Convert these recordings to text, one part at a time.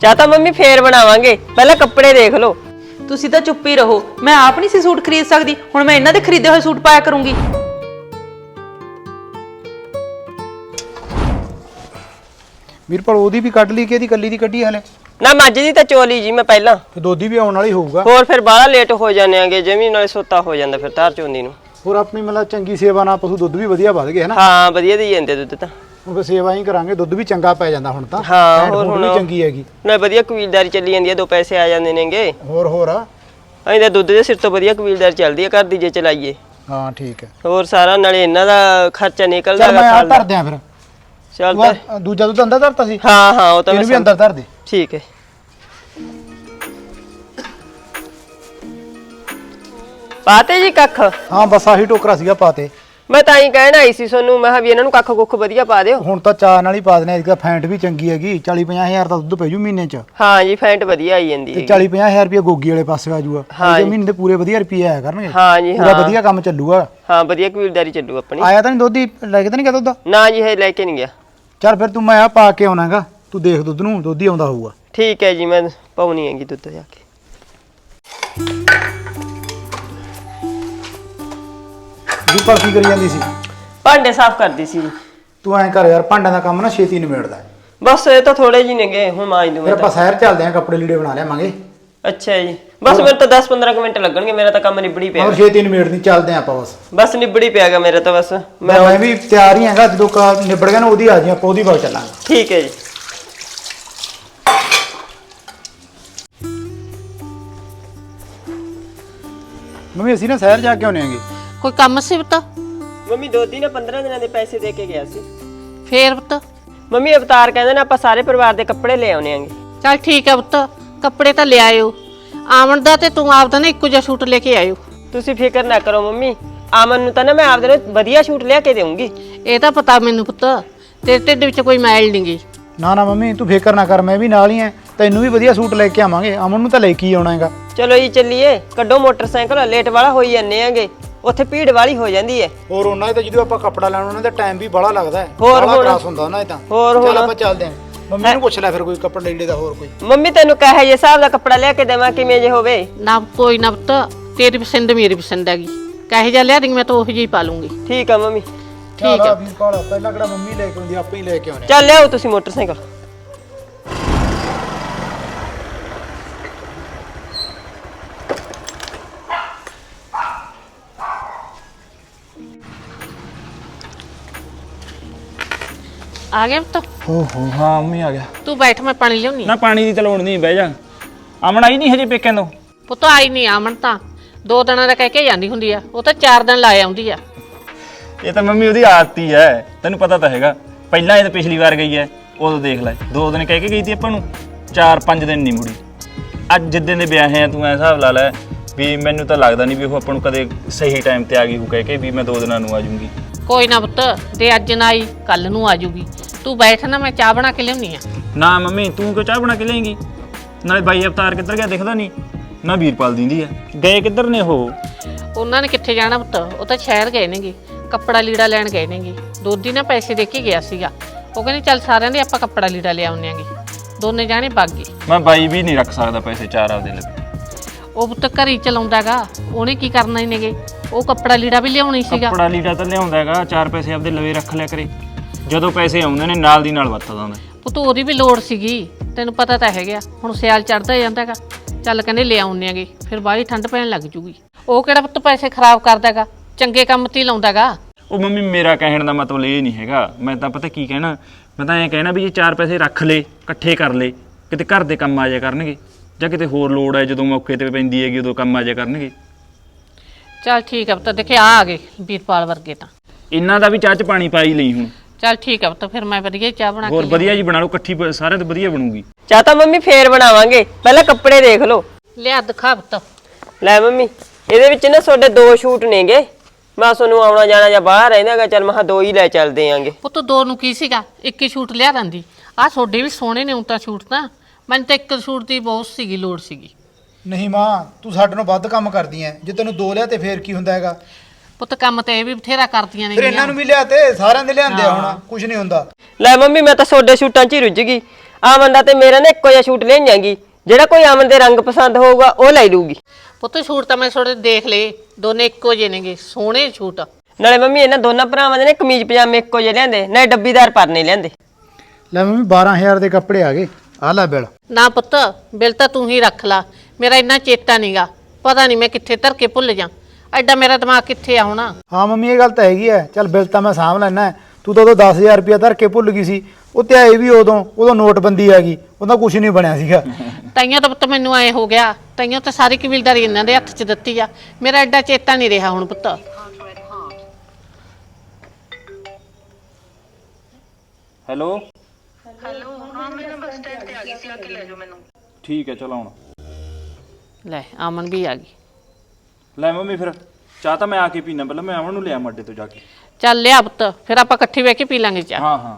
ਚਾਹ ਤਾਂ ਮੰਮੀ ਫੇਰ ਬਣਾਵਾਂਗੇ। ਪਹਿਲਾਂ ਕੱਪੜੇ ਦੇਖ ਲਓ। ਤੁਸੀਂ ਤਾਂ ਚੁੱਪ ਹੀ ਰਹੋ। ਮੈਂ ਆਪ ਨਹੀਂ ਸੀ ਸੂਟ ਖਰੀਦ ਸਕਦੀ। ਹੁਣ ਮੈਂ ਇਹਨਾਂ ਦੇ ਖਰੀਦੇ ਹੋਏ ਸੂਟ ਪਾਇਆ ਕਰੂੰਗੀ। ਵੀਰਪਾਲ ਉਹਦੀ ਵੀ ਕੱਢ ਲਈ ਕਿ ਇਹਦੀ ਕੱਲੀ ਦੀ ਕੱਢੀ ਹਲੇ? ਨਾ ਮੱਝ ਦੀ ਤਾਂ ਚੋਲੀ ਜੀ ਮੈਂ ਪਹਿਲਾਂ। ਤੇ ਦੋਦੀ ਵੀ ਆਉਣ ਵਾਲੀ ਹੋਊਗਾ। ਹੋਰ ਫਿਰ ਬਾਹਲਾ ਲੇਟ ਹੋ ਜਾਂਦੇ ਆਂਗੇ ਜਮੀ ਨਾਲੇ ਸੋਤਾ ਹੋ ਜਾਂਦਾ ਫਿਰ ਧਾਰ ਚੋਂਦੀ ਨੂੰ। ਹੋਰ ਆਪਣੀ ਮਤਲਬ ਚੰਗੀ ਸੇਵਾ ਨਾਲ ਪਸ਼ੂ ਦੁੱਧ ਵੀ ਵਧੀਆ ਵਧ ਗਏ ਹਨਾ ਹਾਂ ਵਧੀਆ ਦੇ ਜਾਂਦੇ ਦੁੱਧ ਤਾਂ। ਹੁਣ ਫਿਰ ਸੇਵਾ ਹੀ ਕਰਾਂਗੇ ਦੁੱਧ ਵੀ ਚੰਗਾ ਪੈ ਜਾਂਦਾ ਹੁਣ ਤਾਂ। ਹਾਂ, ਹੋਰ ਫੂਡ ਹੁਣ। ਵੀ ਚੰਗੀ ਹੈਗੀ। ਨਾਲੇ ਵਧੀਆ ਕਬੀਲਦਾਰੀ ਚੱਲੀ ਜਾਂਦੀ ਹੈ ਦੋ ਪੈਸੇ ਆ ਜਾਂਦੇ ਨੇਗੇ। ਹੋਰ ਹੋਰ ਆ? ਅਸੀਂ ਤਾਂ ਦੁੱਧ ਦੇ ਸਿਰ ਤੋਂ ਵਧੀਆ ਕਬੀਲਦਾਰੀ ਚੱਲਦੀ ਹੈ ਘਰ ਦੀ ਜੇ ਚਲਾਈਏ। ਹਾਂ ਠੀਕ ਹੈ। ਹੋਰ ਸਾਰਾ ਨਾਲੇ ਇਹਨਾਂ ਦਾ ਖਰਚਾ ਨਿਕਲਦਾ ਚਲ ਮੈਂ ਆ। ਧਰ ਦਿਆਂ ਫਿਰ। ਚੱਲ ਤੂੰ ਤਾਂ ਆਹ ਦੂਜਾ ਦੁੱਧ ਅੰਦਰ ਧਰਤਾ ਸੀ? ਹਾਂ ਹਾਂ ਉਹ ਤਾਂ ਇਹਨੂੰ ਵੀ ਮੈਂ ਅੰਦਰ ਧਰ ਦੇ। ਠੀਕ ਹੈ। ਪਾਤੇ ਜੀ ਕੱਖ? ਹਾਂ ਬਸ ਆਹੀ ਟੋਕਰਾ ਸੀਗਾ ਪਾਤੇ। ਮੈਂ ਤਾਂ ਹੀ ਕਹਿਣ ਆਈ ਸੀ ਤੁਹਾਨੂੰ ਮੈਂ ਕਿਹਾ ਵੀ ਇਹਨਾਂ ਨੂੰ ਕੱਖ ਕੁੱਖ ਵਧੀਆ ਪਾ ਦਿਓ। ਹੁਣ ਤਾਂ ਚਾਰ ਨਾਲ ਹੀ ਪਾ ਦੇਣੇ ਇਹਦਾ ਫੈਂਟ ਵੀ ਚੰਗੀ ਹੈਗੀ 40 ਹਜ਼ਾਰ ਦਾ ਦੁੱਧ ਪੈ ਜੂ ਮਹੀਨੇ ਚ। ਹਾਂ ਜੀ ਫੈਂਟ ਵਧੀਆ ਆਈ ਜਾਂਦੀ ਤੇ ਹੈ 40 ਹਜ਼ਾਰ ਰੁਪਏ ਗੋਗੀ ਵਾਲੇ ਪਾਸੇ ਆ ਜੂਗਾ। ਹਾਂ ਇਹ ਜੀ। ਮਹੀਨੇ ਦੇ ਪੂਰੇ ਵਧੀਆ ਰੁਪਏ ਆਇਆ ਕਰਨਗੇ। ਹਾਂ ਜੀ ਪੂਰਾ ਹਾਂ। ਵਧੀਆ ਕੰਮ ਚੱਲੂਗਾ। ਹਾਂ ਵਧੀਆ ਕਬੀਲਦਾਰੀ ਚੱਲੂ ਆਪਣੀ। ਆਇਆ ਤਾਂ ਨਹੀਂ ਦੁੱਧ ਹੀ? ਲੈ ਕੇ ਤਾਂ ਨਹੀਂ ਗਿਆ ਦੁੱਧ? ਨਾ ਜੀ ਇਹ ਲੈ ਕੇ ਨਹੀਂ ਗਿਆ। ਚੱਲ ਫਿਰ ਤੂੰ ਮੈਂ ਆ ਪਾ ਕੇ ਆਉਣਾਗਾ ਤੂੰ ਦੇਖ ਦੁੱਧ ਨੂੰ ਦੁੱਧ ਹੀ ਆਉਂਦਾ ਹੋਊਗਾ। ਠੀਕ ਹੈ ਜੀ ਮੈਂ ਪਾਉਣੀ ਹੈਗੀ ਦੁੱਧ ਜਾ ਕੇ। ਦੀਪਲ ਕੀ ਕਰੀ ਜਾਂਦੀ ਸੀ? ਭਾਂਡੇ ਸਾਫ਼ ਕਰਦੀ ਸੀ। ਜੀ ਤੂੰ ਐਂ ਕਰ ਯਾਰ ਭਾਂਡਿਆਂ ਦਾ ਕੰਮ ਨਾ ਛੇਤੀ ਨਿਬੇੜਦਾ। ਬਸ ਇਹ ਤਾਂ ਥੋੜੇ ਜੀ ਨੇਗੇ ਹੁਣ ਮਾਂਜ ਦੂੰ ਫਿਰ ਆਪਾਂ ਸ਼ਹਿਰ ਚੱਲਦੇ ਆਂ ਕੱਪੜੇ ਲੀੜੇ ਬਣਾ ਲਿਆਵਾਂਗੇ। ਅੱਛਾ ਜੀ। ਬਸ ਮੇਰੇ ਤਾਂ 10-15 ਕੁ ਮਿੰਟ ਲੱਗਣਗੇ ਮੇਰਾ ਤਾਂ ਕੰਮ ਨਿਬੜੀ ਪਿਆ। ਹੋਰ ਛੇਤੀ ਨਿਬੇੜਨੀ ਚੱਲਦੇ ਆਂ ਆਪਾਂ ਬਸ। ਬਸ ਨਿਬੜੀ ਪਿਆਗਾ ਮੇਰਾ ਤਾਂ ਬਸ। ਮੈਂ ਮੈਂ ਵੀ ਤਿਆਰ ਹੀ ਹੈਗਾ ਜਦੋਂ ਕਾ ਨਿਬੜ ਗਿਆ ਨਾ ਉਹਦੀ ਆ ਜੀ ਆਪਾਂ ਉਹਦੀ ਬਾਅਦ ਚੱਲਾਂਗੇ। ਠੀਕ ਹੈ ਜੀ। ਮੰਮੀ ਅਸੀਂ ਨਾ ਸ਼ਹਿਰ ਜਾ ਕੇ ਆਉਣੇ ਆਂਗੇ ਕੋਈ ਕੰਮ ਸੀ ਪੁੱਤ? ਮੰਮੀ ਦੋਦੀ ਨੇ 15 ਦਿਨਾਂ ਦੇ ਪੈਸੇ ਦੇ ਕੇ ਗਿਆ ਸੀ। ਫੇਰ ਪੁੱਤ? ਮੰਮੀ ਅਵਤਾਰ ਕਹਿੰਦੇ ਨੇ ਆਪਾਂ ਸਾਰੇ ਪਰਿਵਾਰ ਦੇ ਕੱਪੜੇ ਲੈ ਆਉਣੇ ਆਂਗੇ। ਚਲ ਠੀਕ ਹੈ ਪੁੱਤ ਕੱਪੜੇ ਤਾਂ ਲਿਆਇਓ ਆਵਣ ਦਾ ਤੇ ਤੂੰ ਆਪਦਾ ਨਾ ਇੱਕੋ ਜਿਹਾ ਸੂਟ ਲੈ ਕੇ ਆਇਓ। ਤੁਸੀਂ ਫਿਕਰ ਨਾ ਕਰੋ ਮੰਮੀ ਆਮਨ ਨੂੰ ਤਾਂ ਨਾ ਮੈਂ ਆਪਦੇ ਨੂੰ ਵਧੀਆ ਸ਼ੂਟ ਲਿਆ ਕੇ ਦੇਵਾਂਗੀ ਇਹ ਤਾਂ ਪਤਾ ਮੈਨੂੰ ਪੁੱਤ ਤੇਰੇ ਢਿੱਡ ਵਿੱਚ ਕੋਈ ਮੈਲ ਨਹੀਂ ਗਈ ਨਾ ਨਾ ਮੰਮੀ ਤੂੰ ਫਿਕਰ ਨਾ ਕਰ ਮੈਂ ਵੀ ਨਾਲ ਹੀ ਆਂ। ਤੈਨੂੰ ਵੀ ਵਧੀਆ ਸੂਟ ਲੈ ਕੇ ਆਵਾਂਗੇ ਅਮਨ ਨੂੰ ਤਾਂ ਲੈ ਕੇ ਹੀ ਆਉਣਾ ਹੈਗਾ। ਚਲੋ ਜੀ ਚੱਲੀਏ। ਕੱਢੋ ਮੋਟਰਸਾਈਕਲ ਲੇਟ ਵਾਲਾ ਹੋਈ ਜਾਂਦੇ ਆਂਗੇ। ਉੱਥੇ ਭੀੜ ਵਾਲੀ ਹੋ ਜਾਂਦੀ ਹੈ ਹੋਰ ਉਹਨਾਂ ਦੇ ਤਾਂ ਜਦੋਂ ਆਪਾਂ ਕੱਪੜਾ ਲੈਣ ਉਹਨਾਂ ਦਾ ਟਾਈਮ ਵੀ ਬੜਾ ਲੱਗਦਾ ਹੈ ਹੋਰ ਬੜਾ ਹੁਣ- ਕਰਾਸ ਹੁੰਦਾ ਉਹਨਾਂ ਦਾ ਹੋਰ ਚੱਲ ਹੁਣ- ਆਪਾਂ ਚੱਲਦੇ ਆਂ। ਮੰਮੀ ਨੂੰ ਪੁੱਛ ਲੈ ਫਿਰ ਕੋਈ ਕੱਪੜਾ ਲੀੜੇ ਦਾ ਹੋਰ ਕੋਈ। ਮੰਮੀ ਤੈਨੂੰ ਕਹੇ ਜੇ ਹਿਸਾਬ ਦਾ ਕੱਪੜਾ ਲਿਆ ਕੇ ਦੇਵਾਂ ਕਿਵੇਂ ਜੇ ਹੋਵੇ? ਨਾ ਕੋਈ ਨਾ ਪੁੱਤ ਤੇਰੀ ਪਸੰਦ ਮੇਰੀ ਪਸੰਦ ਹੈਗੀ। ਕਹੇ ਜਾ ਲਿਆ ਦੀ ਮੈਂ ਤਾਂ ਉਹੀ ਜਿਹੀ ਪਾ ਲੂੰਗੀ। ਠੀਕ ਆ ਮੰਮੀ। ਠੀਕ ਹੈ ਵੀ ਪਹਿਲਾਂ ਕਿਹੜਾ ਮੰਮੀ ਲੈ ਕੇ ਆਉਂਦੀ ਆਪੇ ਹੀ ਲੈ ਕੇ ਆਉਣੇ ਚੱਲ ਲਿਆਓ ਤੁਸੀਂ ਮੋਟਰਸਾਈਕਲ। ਆ ਗਿਆ ਪੁੱਤ? ਓਹੋ ਹਾਂ ਮੰਮੀ ਆ ਗਿਆ। ਤੂੰ ਬੈਠ ਮੈਂ ਪਾਣੀ ਲਿਆਉਣੀ ਨਾ ਪਾਣੀ ਦੀ ਤਾਂ ਲੋੜ ਨਹੀਂ ਬਹਿ ਜਾ। ਆਮਣ ਆਈ ਨਹੀਂ ਹਜੇ ਪੇਕਿਆਂ ਤੋਂ? ਪੁੱਤ ਆਈ ਨਹੀਂ ਆਵਣ ਤਾਂ। ਦੋ ਦਿਨਾਂ ਦਾ ਕਹਿ ਕੇ ਜਾਂਦੀ ਹੁੰਦੀ ਆ। ਉਹ ਤਾਂ ਚਾਰ ਦਿਨ ਲਾ ਆਉਂਦੀ ਆ। ਇਹ ਤਾਂ ਮੰਮੀ ਉਹਦੀ ਆਦਤ ਹੀ। ਤੈਨੂੰ ਪਤਾ ਤਾਂ ਹੈਗਾ। ਪਹਿਲਾਂ ਇਹ ਤਾਂ ਪਿਛਲੀ ਵਾਰ ਗਈ ਹੈ। ਉਦੋਂ ਦੇਖ ਲੈ। ਦੋ ਦਿਨ ਕਹਿ ਕੇ ਗਈ ਤੀ ਆਪਾਂ ਨੂੰ। ਚਾਰ ਪੰਜ ਦਿਨ ਨਹੀਂ ਮੁੜੀ। ਅੱਜ ਜਿੱਦਣ ਦੇ ਵਿਆਹ ਹੈ ਤੂੰ ਐ ਹਿਸਾਬ ਲਾ ਲੈ ਵੀ ਮੈਨੂੰ ਤਾਂ ਲੱਗਦਾ ਨਹੀਂ ਵੀ ਉਹ ਆਪਾਂ ਨੂੰ ਕਦੇ ਸਹੀ ਟਾਈਮ ਤੇ ਆ ਗਈ ਹੋ ਕਹਿ ਕੇ ਵੀ ਮੈਂ ਦੋ ਦਿਨਾਂ ਨੂੰ ਆ ਜਾਊਂਗੀ। ਕੋਈ ਨਾ ਪੁੱਤ ਦੇ ਅੱਜ ਨਾ ਆਈ ਕੱਲ ਨੂੰ ਆ ਜੂਗੀ ਤੂੰ ਬੈਠ ਨਾ ਮੈਂ ਚਾਹ ਬਣਾ ਕੇ ਲਿਆਉਣੀ ਆ। ਨਾ ਮੰਮੀ ਤੂੰ ਕਿਉਂ ਚਾਹ ਬਣਾ ਕੇ ਲਿਆਏਂਗੀ? ਨਾਲੇ ਬਾਈ ਅਵਤਾਰ ਕਿੱਧਰ ਗਿਆ ਦਿਖਦਾ ਨਹੀਂ। ਨਾ ਵੀਰਪਾਲ ਦਿੰਦੀ ਹੈ ਗਏ ਕਿੱਧਰ ਨੇ ਉਹ? ਉਹਨਾਂ ਨੇ ਕਿੱਥੇ ਜਾਣਾ ਪੁੱਤ? ਉਹ ਤਾਂ ਸ਼ਹਿਰ ਗਏ ਨੇਗੇ। ਕੱਪੜਾ ਲੀੜਾ ਲੈਣ ਗਏ ਨੇਗੇ। ਦੋਦੀ ਨਾ ਪੈਸੇ ਦੇ ਕੇ ਗਿਆ ਸੀਗਾ। ਉਹ ਕਹਿੰਦੇ ਚੱਲ ਸਾਰਿਆਂ ਦੇ ਆਪਾਂ ਕੱਪੜਾ ਲੀੜਾ ਲੈ ਆਉਂਦੇ ਆਂਗੇ। ਦੋਨੇ ਜਾਣੇ ਭੱਗ ਗਏ। ਮੈਂ ਬਾਈ ਵੀ ਨਹੀਂ ਰੱਖ ਸਕਦਾ ਪੈਸੇ ਚਾਰ ਆਪਦੇ ਲਈ। ਉਹ ਪੁੱਤ ਘਰੀ ਚਲਾਉਂਦਾਗਾ। ਉਹਨੇ ਕੀ ਕਰਨਾ ਹੀ ਨੇਗੇ? ਉਹ ਕੱਪੜਾ ਲੀੜਾ ਵੀ ਲਿਆਉਣੀ ਸੀਗਾ। ਕੱਪੜਾ ਲੀੜਾ ਤਾਂ ਲਿਆਉਂਦਾ ਹੈਗਾ ਚਾਰ ਪੈਸੇ ਆਪਦੇ ਲਵੇ ਰੱਖ ਲਿਆ ਕਰੇ। ਜਦੋਂ ਪੈਸੇ ਆਉਂਦੇ ਨੇ ਨਾਲ ਦੀ ਨਾਲ ਵਰਤਦਾ ਹੁੰਦਾ। ਪੁੱਤ ਉਹਦੀ ਵੀ ਲੋੜ ਸੀਗੀ। ਤੈਨੂੰ ਪਤਾ ਤਾਂ ਹੈਗਾ। ਹੁਣ ਸਿਆਲ ਚੜਦਾ ਜਾਂਦਾਗਾ ਚੱਲ ਕਹਿੰਦੇ ਲੈ ਆਉਂਦੇ ਆਂਗੇ ਫਿਰ ਬਾਹਲੀ ਠੰਡ ਪੈਣ ਲੱਗ ਜੂਗੀ। ਉਹ ਕਿਹੜਾ ਪੁੱਤ ਪੈਸੇ ਖਰਾਬ ਕਰਦਾਗਾ ਚੰਗੇ ਕੰਮ ਤੇ ਹੀ ਲਾਉਂਦਾਗਾ ਉਹ ਮੰਮੀ ਮੇਰਾ ਕਹਿਣ ਦਾ ਮਤਲਬ ਇਹ ਨਹੀਂ ਹੈਗਾ। ਮੈਂ ਤਾਂ ਪਤਾ ਕੀ ਕਹਿਣਾ? ਮੈਂ ਤਾਂ ਐਂ ਕਹਿਣਾ ਵੀ ਜੇ ਚਾਰ ਪੈਸੇ ਰੱਖ ਲੇ ਇਕੱਠੇ ਕਰ ਲੇ। ਕਿਤੇ ਘਰ ਦੇ ਕੰਮ ਆ ਜਾਇਆ ਕਰਨਗੇ। ਜਾਂ ਕਿਤੇ ਹੋਰ ਲੋੜ ਹੈ ਜਦੋਂ ਮੌਕੇ ਤੇ ਪੈਂਦੀ ਹੈਗੀ ਉਦੋਂ ਕੰਮ ਆ ਜਾਇਆ ਕਰਨਗੇ। ਚੱਲ ਠੀਕ ਹੈ ਪੁੱਤ ਦੇਖਿਆ ਆ ਗਏ ਵੀਰਪਾਲ ਵਰਗੇ ਤਾਂ। ਇਹਨਾਂ ਦਾ ਵੀ ਚਾਹ ਚ ਪਾਣੀ ਪਾਈ ਲਈ ਹੁਣ। ਚੱਲ ਠੀਕ ਹੈ ਪੁੱਤ ਫਿਰ ਮੈਂ ਵਧੀਆ ਚਾਹ ਬਣਾ ਕੇ ਹੋਰ। ਵਧੀਆ ਜੀ ਬਣਾ ਲਓ ਇਕੱਠੀ ਬ- ਸਾਰਿਆਂ ਤੋਂ ਵਧੀਆ ਬਣੂਗੀ। ਚਾਹ ਤਾਂ ਮੰਮੀ ਫੇਰ ਬਣਾਵਾਂਗੇ ਪਹਿਲਾਂ ਕੱਪੜੇ ਦੇਖ ਲਓ। ਲਿਆ ਦਿਖਾ ਪੁੱਤ। ਲੈ ਮੰਮੀ ਇਹਦੇ ਵਿੱਚ ਨਾ ਤੁਹਾਡੇ ਦੋ ਸ਼ੂਟ ਨੇਗੇ। ਮੈਂ ਤੁਹਾਨੂੰ ਆਉਣਾ ਜਾਣਾ ਜਾਂ ਬਾਹਰ ਰਹਿੰਦਾਗਾ ਚੱਲ ਮੈਂ ਕਿਹਾ ਦੋ ਹੀ ਲੈ ਚੱਲਦੇ ਆਂਗੇ। ਪੁੱਤ ਦੋ ਨੂੰ ਕੀ ਸੀਗਾ? ਇੱਕ ਹੀ ਸ਼ੂਟ ਲਿਆ ਦਿੰਦੀ। ਆਹ ਤੁਹਾਡੇ ਵੀ ਸੋਹਣੇ ਨੇ ਤਾਂ ਸ਼ੂਟ ਤਾਂ। ਮੈਨੂੰ ਤਾਂ ਇੱਕ ਸ਼ੂਟ ਦੀ ਬਹੁਤ ਸੀਗੀ ਲੋੜ ਸੀਗੀ। ਨਹੀਂ ਮਾਂ ਤੂੰ ਸਾਡੇ ਨਾਲੋਂ ਵੱਧ ਕੰਮ ਕਰਦੀ ਐ। ਜੇ ਤੈਨੂੰ ਦੋ ਲਿਆ ਤੇ ਫੇਰ ਕੀ ਹੁੰਦਾ ਹੈਗਾ? ਪੁੱਤ ਕੰਮ ਤੇ ਇਹ ਵੀ ਬਥੇਰਾ ਕਰਦੀਆਂ ਨੇ ਫਿਰ ਇਹਨਾਂ ਨੂੰ ਵੀ ਲਿਆ ਤੇ ਸਾਰਿਆਂ ਦੇ ਲਿਆਂਦੇ ਆ ਹੁਣ ਕੁਝ ਨਹੀਂ ਹੁੰਦਾ। ਲੈ ਮੰਮੀ ਮੈਂ ਤਾਂ ਤੁਹਾਡੇ ਸ਼ੂਟਾਂ 'ਚ ਹੀ ਰੁੱਝ ਗਈ। ਆਮਨ ਦਾ ਤੇ ਮੇਰਾ ਨੇ ਇੱਕੋ ਜਿਹਾ ਸ਼ੂਟ ਲੈਣ ਜਾਂਗੀ ਜਿਹੜਾ ਕੋਈ ਆਮਨ ਦੇ ਰੰਗ ਪਸੰਦ ਹੋਊਗਾ ਉਹ ਲੈ ਲੂਗੀ ਪੁੱਤ ਛੂਟ ਤਾਂ ਮੈਂ ਥੋੜੇ ਦੇਖ ਲਏ ਦੋਨੇ ਇੱਕੋ ਜਿਹੇ ਨੇਗੇ ਸੋਹਣੇ ਛੂਟ ਨਾਲੇ ਮੰਮੀ ਇਹਨਾਂ ਦੋਨਾਂ ਭਰਾਵਾਂ ਦੇ ਨੇ ਕਮੀਜ਼ ਪਜਾਮੇ ਇੱਕੋ ਜਿਹੇ ਲਿਆਂਦੇ ਨਾ ਡੱਬੀਦਾਰ ਪਰਨੇ ਲਿਆਂਦੇ। ਲੈ ਮੰਮੀ 12000 ਦੇ ਕੱਪੜੇ ਆ ਗਏ। ਆ ਲੈ ਬਿੱਲ। ਨਾ ਪੁੱਤ ਬਿੱਲ ਤਾਂ ਤੂੰ ਹੀ ਰੱਖ ਲਾ। ਮੇਰਾ ਇੰਨਾ ਚੇਤਾ ਨਹੀਂਗਾ ਪਤਾ ਨਹੀਂ ਮੈਂ ਕਿੱਥੇ ਧਰ ਕੇ ਭੁੱਲ ਜਾ। ਐਡਾ ਮੇਰਾ ਦਿਮਾਗ ਕਿੱਥੇ ਆ ਹੁਣ? ਹਾਂ ਮੰਮੀ ਇਹ ਗੱਲ ਤਾਂ ਹੈਗੀ ਐ। ਚੱਲ ਬਿੱਲ ਤਾਂ ਮੈਂ ਸਾਂਭ ਲੈਣਾ ਤੂੰ ਤਾਂ ਉਦੋਂ 10000 ਰੁਪਇਆ ਧਰ ਕੇ ਭੁੱਲ ਗਈ ਸੀ। ਉਹ ਤੇ ਆਏ ਵੀ ਉਦੋਂ ਉਦੋਂ ਨੋਟਬੰਦੀ ਆ ਗਈ। ਉਹਦਾ ਕੁਝ ਨਹੀਂ ਬਣਿਆ ਸੀਗਾ। ਤਾਈਆਂ ਤਾਂ ਪੁੱਤ ਮੈਨੂੰ ਐ ਹੋ ਗਿਆ। ਤਾਈਆਂ ਤਾਂ ਸਾਰੀ ਕਬੀਲਦਾਰੀ ਇਹਨਾਂ ਦੇ ਹੱਥ 'ਚ ਦਿੱਤੀ ਆ। ਮੇਰਾ ਐਡਾ ਚੇਤਾ ਨਹੀਂ ਰਿਹਾ ਹੁਣ ਪੁੱਤ। ਹੈਲੋ? ਹੈਲੋ ਹਾਂ ਮੈਂ ਬੱਸ ਸਟੈਂਡ ਤੇ ਆ ਗਈ ਸੀ। ਆ ਕੇ ਲੈ ਜਾਓ ਮੈਨੂੰ। ਠੀਕ ਹੈ ਚਲ ਆਉਣਾ। ਲੈ ਆਮਨ ਵੀ ਆ ਗਈ। ਲੈ ਮੰਮੀ ਫਿਰ ਚਾਹ ਤਾਂ ਮੈਂ ਆ ਕੇ ਪੀਣਾ ਪਹਿਲਾਂ ਮੈਂ ਅਮਨ ਨੂੰ ਲਿਆ ਅੱਡੇ ਤੋਂ ਜਾ ਕੇ। ਚੱਲ ਲਿਆ ਪੁੱਤ ਫਿਰ ਆਪਾਂ ਇਕੱਠੇ ਬਹਿ ਕੇ ਪੀ ਲਾਂਗੇ ਚਾਹ। ਹਾਂ ਹਾਂ।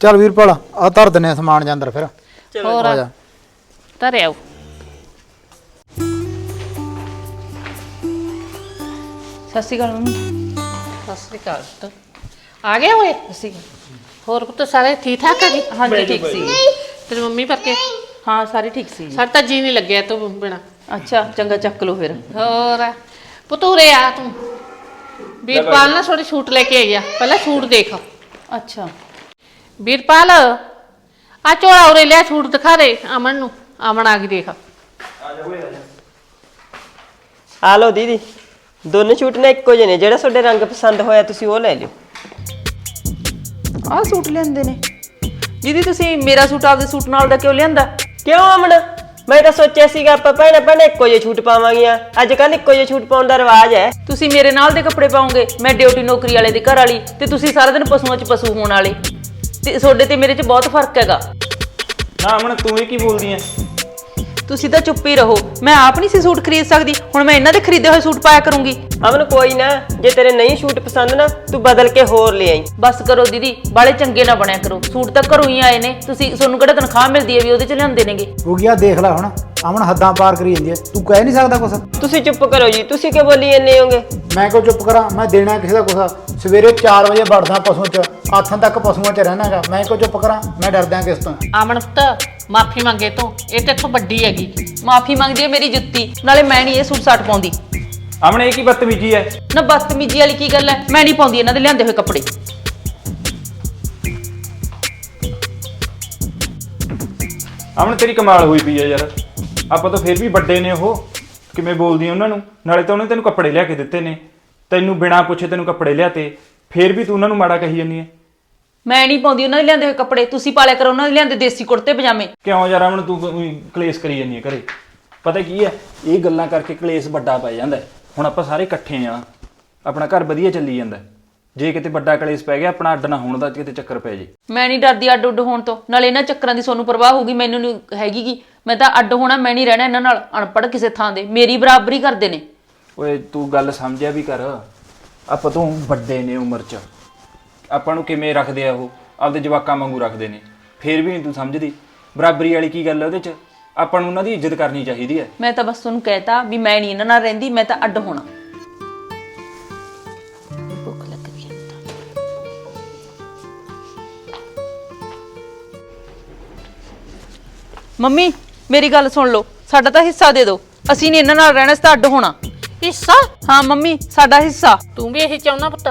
ਚੱਲ ਵੀਰਪਾਲ ਆ ਧਰ ਦਿੰਨੇ ਆ ਸਮਾਨ ਜਾਂ ਅੰਦਰ ਫਿਰ ਹੋਰ। ਆ ਜਾ। ਧਰਿਆ ਆਓ। ਸਤਿ ਸ਼੍ਰੀ ਅਕਾਲ ਮੰਮੀ। ਸਤਿ ਸ੍ਰੀ ਅਕਾਲ ਪੁੱਤ। ਆ ਗਏ ਹੋਏ? ਅਸੀਂ ਹੋਰ ਪੁੱਤ ਸਾਰੇ ਠੀਕ ਠਾਕ ਆ ਜੀ? ਹਾਂਜੀ ਠੀਕ ਸੀ। ਤੇਰੀ ਮੰਮੀ ਕਰਕੇ ਹਾਂ ਸਾਰੇ ਠੀਕ ਸੀ ਸਾਡਾ ਤਾਂ ਜੀ ਨਹੀਂ ਲੱਗਿਆ ਤੂੰ ਬਿਨਾ। ਅੱਛਾ ਚੰਗਾ ਚੱਕ ਲਓ ਫਿਰ। ਹੋਰ ਪੁੱਤ ਉਰੇ ਆ ਤੂੰ। ਵੀਰਪਾਲ ਨਾ ਥੋੜੀ ਛੂਟ ਲੈ ਕੇ ਆਈ ਆ। ਪਹਿਲਾਂ ਛੂਟ ਦੇਖ। ਅੱਛਾ। ਵੀਰਪਾਲ ਆ ਝੋਲਾ ਉਰੇ ਲਿਆ ਛੂਟ ਦਿਖਾ ਦੇ ਅਮਨ ਨੂੰ। ਅਮਨ ਆ ਗਈ ਦੇਖ। ਆ ਲਓ ਦੀਦੀ ਦੋਨੇ ਸ਼ੂਟ ਨੇ ਇੱਕੋ ਜਿਹੇ ਨੇ ਜਿਹੜਾ ਤੁਹਾਡੇ ਰੰਗ ਪਸੰਦ ਹੋਇਆ ਤੁਸੀਂ ਉਹ ਲੈ ਲਿਓ। ਆਹ ਸੂਟ ਲੈਂਦੇ ਨੇ। ਦੀਦੀ ਤੁਸੀਂ ਮੇਰਾ ਸੂਟ ਆਪਦੇ ਸੂਟ ਨਾਲ ਦਾ ਕਿਉਂ ਲਿਆਂਦਾ? ਕਿਉਂ ਅਮਨ? ਮੈਂ ਤਾਂ ਸੋਚਿਆ ਸੀਗਾ ਆਪਾਂ ਭੈਣਾਂ ਭੈਣਾਂ ਇੱਕੋ ਜਿਹੇ ਛੂਟ ਪਾਵਾਂਗੀਆਂ। ਅੱਜ ਕੱਲ ਇੱਕੋ ਜਿਹੇ ਛੂਟ ਪਾਉਣ ਦਾ ਰਿਵਾਜ ਹੈ। ਤੁਸੀਂ ਮੇਰੇ ਨਾਲ ਦੇ ਕੱਪੜੇ ਪਾਉਂਗੇ ਮੈਂ ਡਿਊਟੀ ਨੌਕਰੀ ਵਾਲੇ ਦੇ ਘਰ ਵਾਲੀ ਤੇ ਤੁਸੀਂ ਸਾਰਾ ਦਿਨ ਪਸ਼ੂਆਂ 'ਚ ਪਸ਼ੂ ਹੋਣ ਵਾਲੇ। ਤੇ ਤੁਹਾਡੇ ਤੇ ਮੇਰੇ 'ਚ ਬਹੁਤ ਫ਼ਰਕ ਹੈਗਾ। ਨਾ ਅਮਨ ਤੂੰ ਇਹ ਕੀ ਬੋਲਦੀ ਐ? ਤੁਸੀਂ ਤਾਂ ਚੁੱਪ ਹੀ ਰਹੋ। ਮੈਂ ਆਪ ਨਹੀਂ ਸੀ ਸੂਟ ਖਰੀਦ ਸਕਦੀ। ਹੁਣ ਮੈਂ ਇਹਨਾਂ ਦੇ ਖਰੀਦੇ ਹੋਏ ਸੂਟ ਪਾਇਆ ਕਰੂੰਗੀ। ਅਮਨ ਕੋਈ ਨਾ ਜੇ ਤੇਰੇ ਨਹੀਂ ਸ਼ੂਟ ਪਸੰਦ ਨਾ ਤੂੰ ਬਦਲ ਕੇ ਹੋਰ ਲੈ ਆਈ। ਬਸ ਕਰੋ ਦੀਦੀ ਬਾਲੇ ਚੰਗੇ ਨਾ ਬਣਿਆ ਕਰੋ। ਸੂਟ ਤਾਂ ਘਰੋਂ ਹੀ ਆਏ ਨੇ ਤੁਸੀਂ ਤੁਹਾਨੂੰ ਕਿਹੜਾ ਤਨਖਾਹ ਮਿਲਦੀ ਹੈ ਵੀ ਉਹਦੇ 'ਚ ਲਿਆਉਂਦੇ ਨੇਗੇ? ਹੋ ਗਿਆ ਦੇਖ ਲੈ ਹੁਣ ਅਮਨ ਹੱਦਾਂ ਪਾਰ ਕਰੀ ਜਾਂਦੀ ਐ ਤੂੰ ਕਹਿ ਨਹੀਂ ਸਕਦਾ ਕੁਛ। ਤੁਸੀਂ ਚੁੱਪ ਕਰੋ ਜੀ ਤੁਸੀਂ ਕਿਉਂ ਬੋਲੀ ਜਾਂਦੇ ਹੋਗੇ? ਮੈਂ ਕੋ ਚੁੱਪ ਕਰਾਂ? ਮੈਂ ਦੇਣਾ ਕਿਸੇ ਦਾ ਕੁਛ। ਸਵੇਰੇ 4 ਵਜੇ ਵੜਦਾ ਪਸ਼ੂ ਚ ਆਥਣ ਤੱਕ ਪਸ਼ੂਆਂ ਚ ਰਹਿਣਾਗਾ ਮੈਂ ਕੋ ਚੁੱਪ ਕਰਾਂ? ਮੈਂ ਡਰਦਾ ਕਿਸ ਤੋਂ। ਅਮਨ ਪੁੱਤ ਮਾਫੀ ਮੰਗੇ ਤੂੰ। ਇਹ ਤੇ ਇੱਥੋਂ ਵੱਡੀ ਹੈਗੀ। ਮਾਫੀ ਮੰਗਦੀ ਹੈ ਮੇਰੀ ਜੁੱਤੀ। ਨਾਲੇ ਮੈਂ ਨਹੀਂ ਇਹ ਸੂਟ ਸਾਟ ਪਾਉਂਦੀ। ਅਮਨ ਇਹ ਕੀ ਬਦਤਮੀਜੀ ਐ ਨਾ ਬਦਤਮੀਜੀ ਵਾਲੀ ਕੀ ਗੱਲ ਹੈ? ਮੈਂ ਨਹੀਂ ਪਾਉਂਦੀ ਇਹਨਾਂ ਦੇ ਲਿਆਂਦੇ ਹੋਏ ਕੱਪੜੇ। ਅਮਨ ਤੇਰੀ ਕਮਾਲ ਹੋਈ ਪਈ ਐ ਯਾਰ। ਆਪਾਂ ਤਾਂ ਫੇਰ ਵੀ ਵੱਡੇ ਨੇ ਉਹ। ਕਿਵੇਂ ਬੋਲਦੀ ਉਹਨਾਂ ਨੂੰ? ਨਾਲੇ ਤਾਂ ਉਹਨੇ ਤੈਨੂੰ ਕੱਪੜੇ ਲਿਆ ਕੇ ਦਿੱਤੇ ਨੇ। ਤੈਨੂੰ ਬਿਨਾਂ ਪੁੱਛੇ ਤੈਨੂੰ ਕੱਪੜੇ ਲਿਆਤੇ। ਫੇਰ ਵੀ ਤੂੰ ਉਹਨਾਂ ਨੂੰ ਮਾੜਾ ਕਹੀ ਜਾਂਦੀ ਐ ਮੈਂ ਨਹੀਂ ਪਾਉਂਦੀ ਉਹਨਾਂ ਦੇ ਲਿਆਂਦੇ ਹੋਏ ਕੱਪੜੇ। ਤੁਸੀਂ ਪਾਲਿਆ ਕਰੋ ਉਹਨਾਂ ਦੇ ਲਿਆਂਦੇ ਦੇਸੀ ਕੁੜਤੇ ਪਜਾਮੇ। ਕਿਉਂ ਯਾਰ ਅਮਨ ਤੂੰ ਊਂ ਕਲੇਸ਼ ਕਰੀ ਜਾਂਦੀ ਐ ਘਰੇ। ਪਤਾ ਕੀ ਐ ਇਹ ਗੱਲਾਂ ਕਰਕੇ ਕਲੇਸ਼ ਵੱਡਾ ਪੈ ਜਾਂਦਾ ਹੈ। ਹੁਣ ਆਪਾਂ ਸਾਰੇ ਇਕੱਠੇ ਆ। ਆਪਣਾ ਘਰ ਵਧੀਆ ਚੱਲੀ ਜਾਂਦਾ। ਜੇ ਕਿਤੇ ਵੱਡਾ ਕਲੇਸ਼ ਪੈ ਗਿਆ ਆਪਣਾ ਅੱਡ ਨਾ ਹੋਣ ਦਾ ਕਿਤੇ ਚੱਕਰ ਪੈ ਜੇ। ਮੈਂ ਨਹੀਂ ਡਰਦੀ ਅੱਡ ਉੱਡ ਹੋਣ ਤੋਂ। ਨਾਲੇ ਇਹਨਾਂ ਚੱਕਰਾਂ ਦੀ ਤੁਹਾਨੂੰ ਪਰਵਾਹ ਹੋਊਗੀ ਮੈਨੂੰ ਨਹੀਂ ਹੈਗੀ ਗੀ। ਮੈਂ ਤਾਂ ਅੱਡ ਹੋਣਾ ਮੈਂ ਨਹੀਂ ਰਹਿਣਾ ਇਹਨਾਂ ਨਾਲ। ਅਨਪੜ੍ਹ ਕਿਸੇ ਥਾਂ ਦੇ। ਮੇਰੀ ਬਰਾਬਰੀ ਕਰਦੇ ਨੇ। ਓਏ ਤੂੰ ਗੱਲ ਸਮਝਿਆ ਵੀ ਕਰ। ਆਪਾਂ ਤੋਂ ਵੱਡੇ ਨੇ ਉਮਰ 'ਚ। ਆਪਾਂ ਨੂੰ ਕਿਵੇਂ ਰੱਖਦੇ ਆ ਉਹ? ਆਪਦੇ ਜਵਾਕਾਂ ਵਾਂਗੂ ਰੱਖਦੇ ਨੇ। ਫੇਰ ਵੀ ਨਹੀਂ ਤੂੰ ਸਮਝਦੀ। ਬਰਾਬਰੀ ਵਾਲੀ ਕੀ ਗੱਲ ਹੈ ਉਹਦੇ 'ਚ? ਆਪਾਂ ਨੂੰ ਉਹਨਾਂ ਦੀ ਇੱਜ਼ਤ ਕਰਨੀ ਚਾਹੀਦੀ ਹੈ। ਮੈਂ ਤਾਂ ਬਸ ਤੁਹਾਨੂੰ ਕਹਿਤਾ ਵੀ ਮੈਂ ਨਹੀਂ ਇਹਨਾਂ ਨਾਲ ਰਹਿੰਦੀ ਮੈਂ ਤਾਂ ਅੱਡ ਹੋਣਾ। ਭੁੱਖ ਲੱਗ ਰਹੀ ਹੈ। ਮੰਮੀ ਮੇਰੀ ਗੱਲ ਸੁਣ ਲਓ ਸਾਡਾ ਤਾਂ ਹਿੱਸਾ ਦੇ ਦਿਓ। ਅਸੀਂ ਨਹੀਂ ਇਹਨਾਂ ਨਾਲ ਰਹਿਣਾ ਅਸੀਂ ਤਾਂ ਅੱਡ ਹੋਣਾ। ਹਿੱਸਾ? ਹਾਂ ਮੰਮੀ ਸਾਡਾ ਹਿੱਸਾ। ਤੂੰ ਵੀ ਇਹ ਚਾਹੁੰਦਾ ਪੁੱਤ?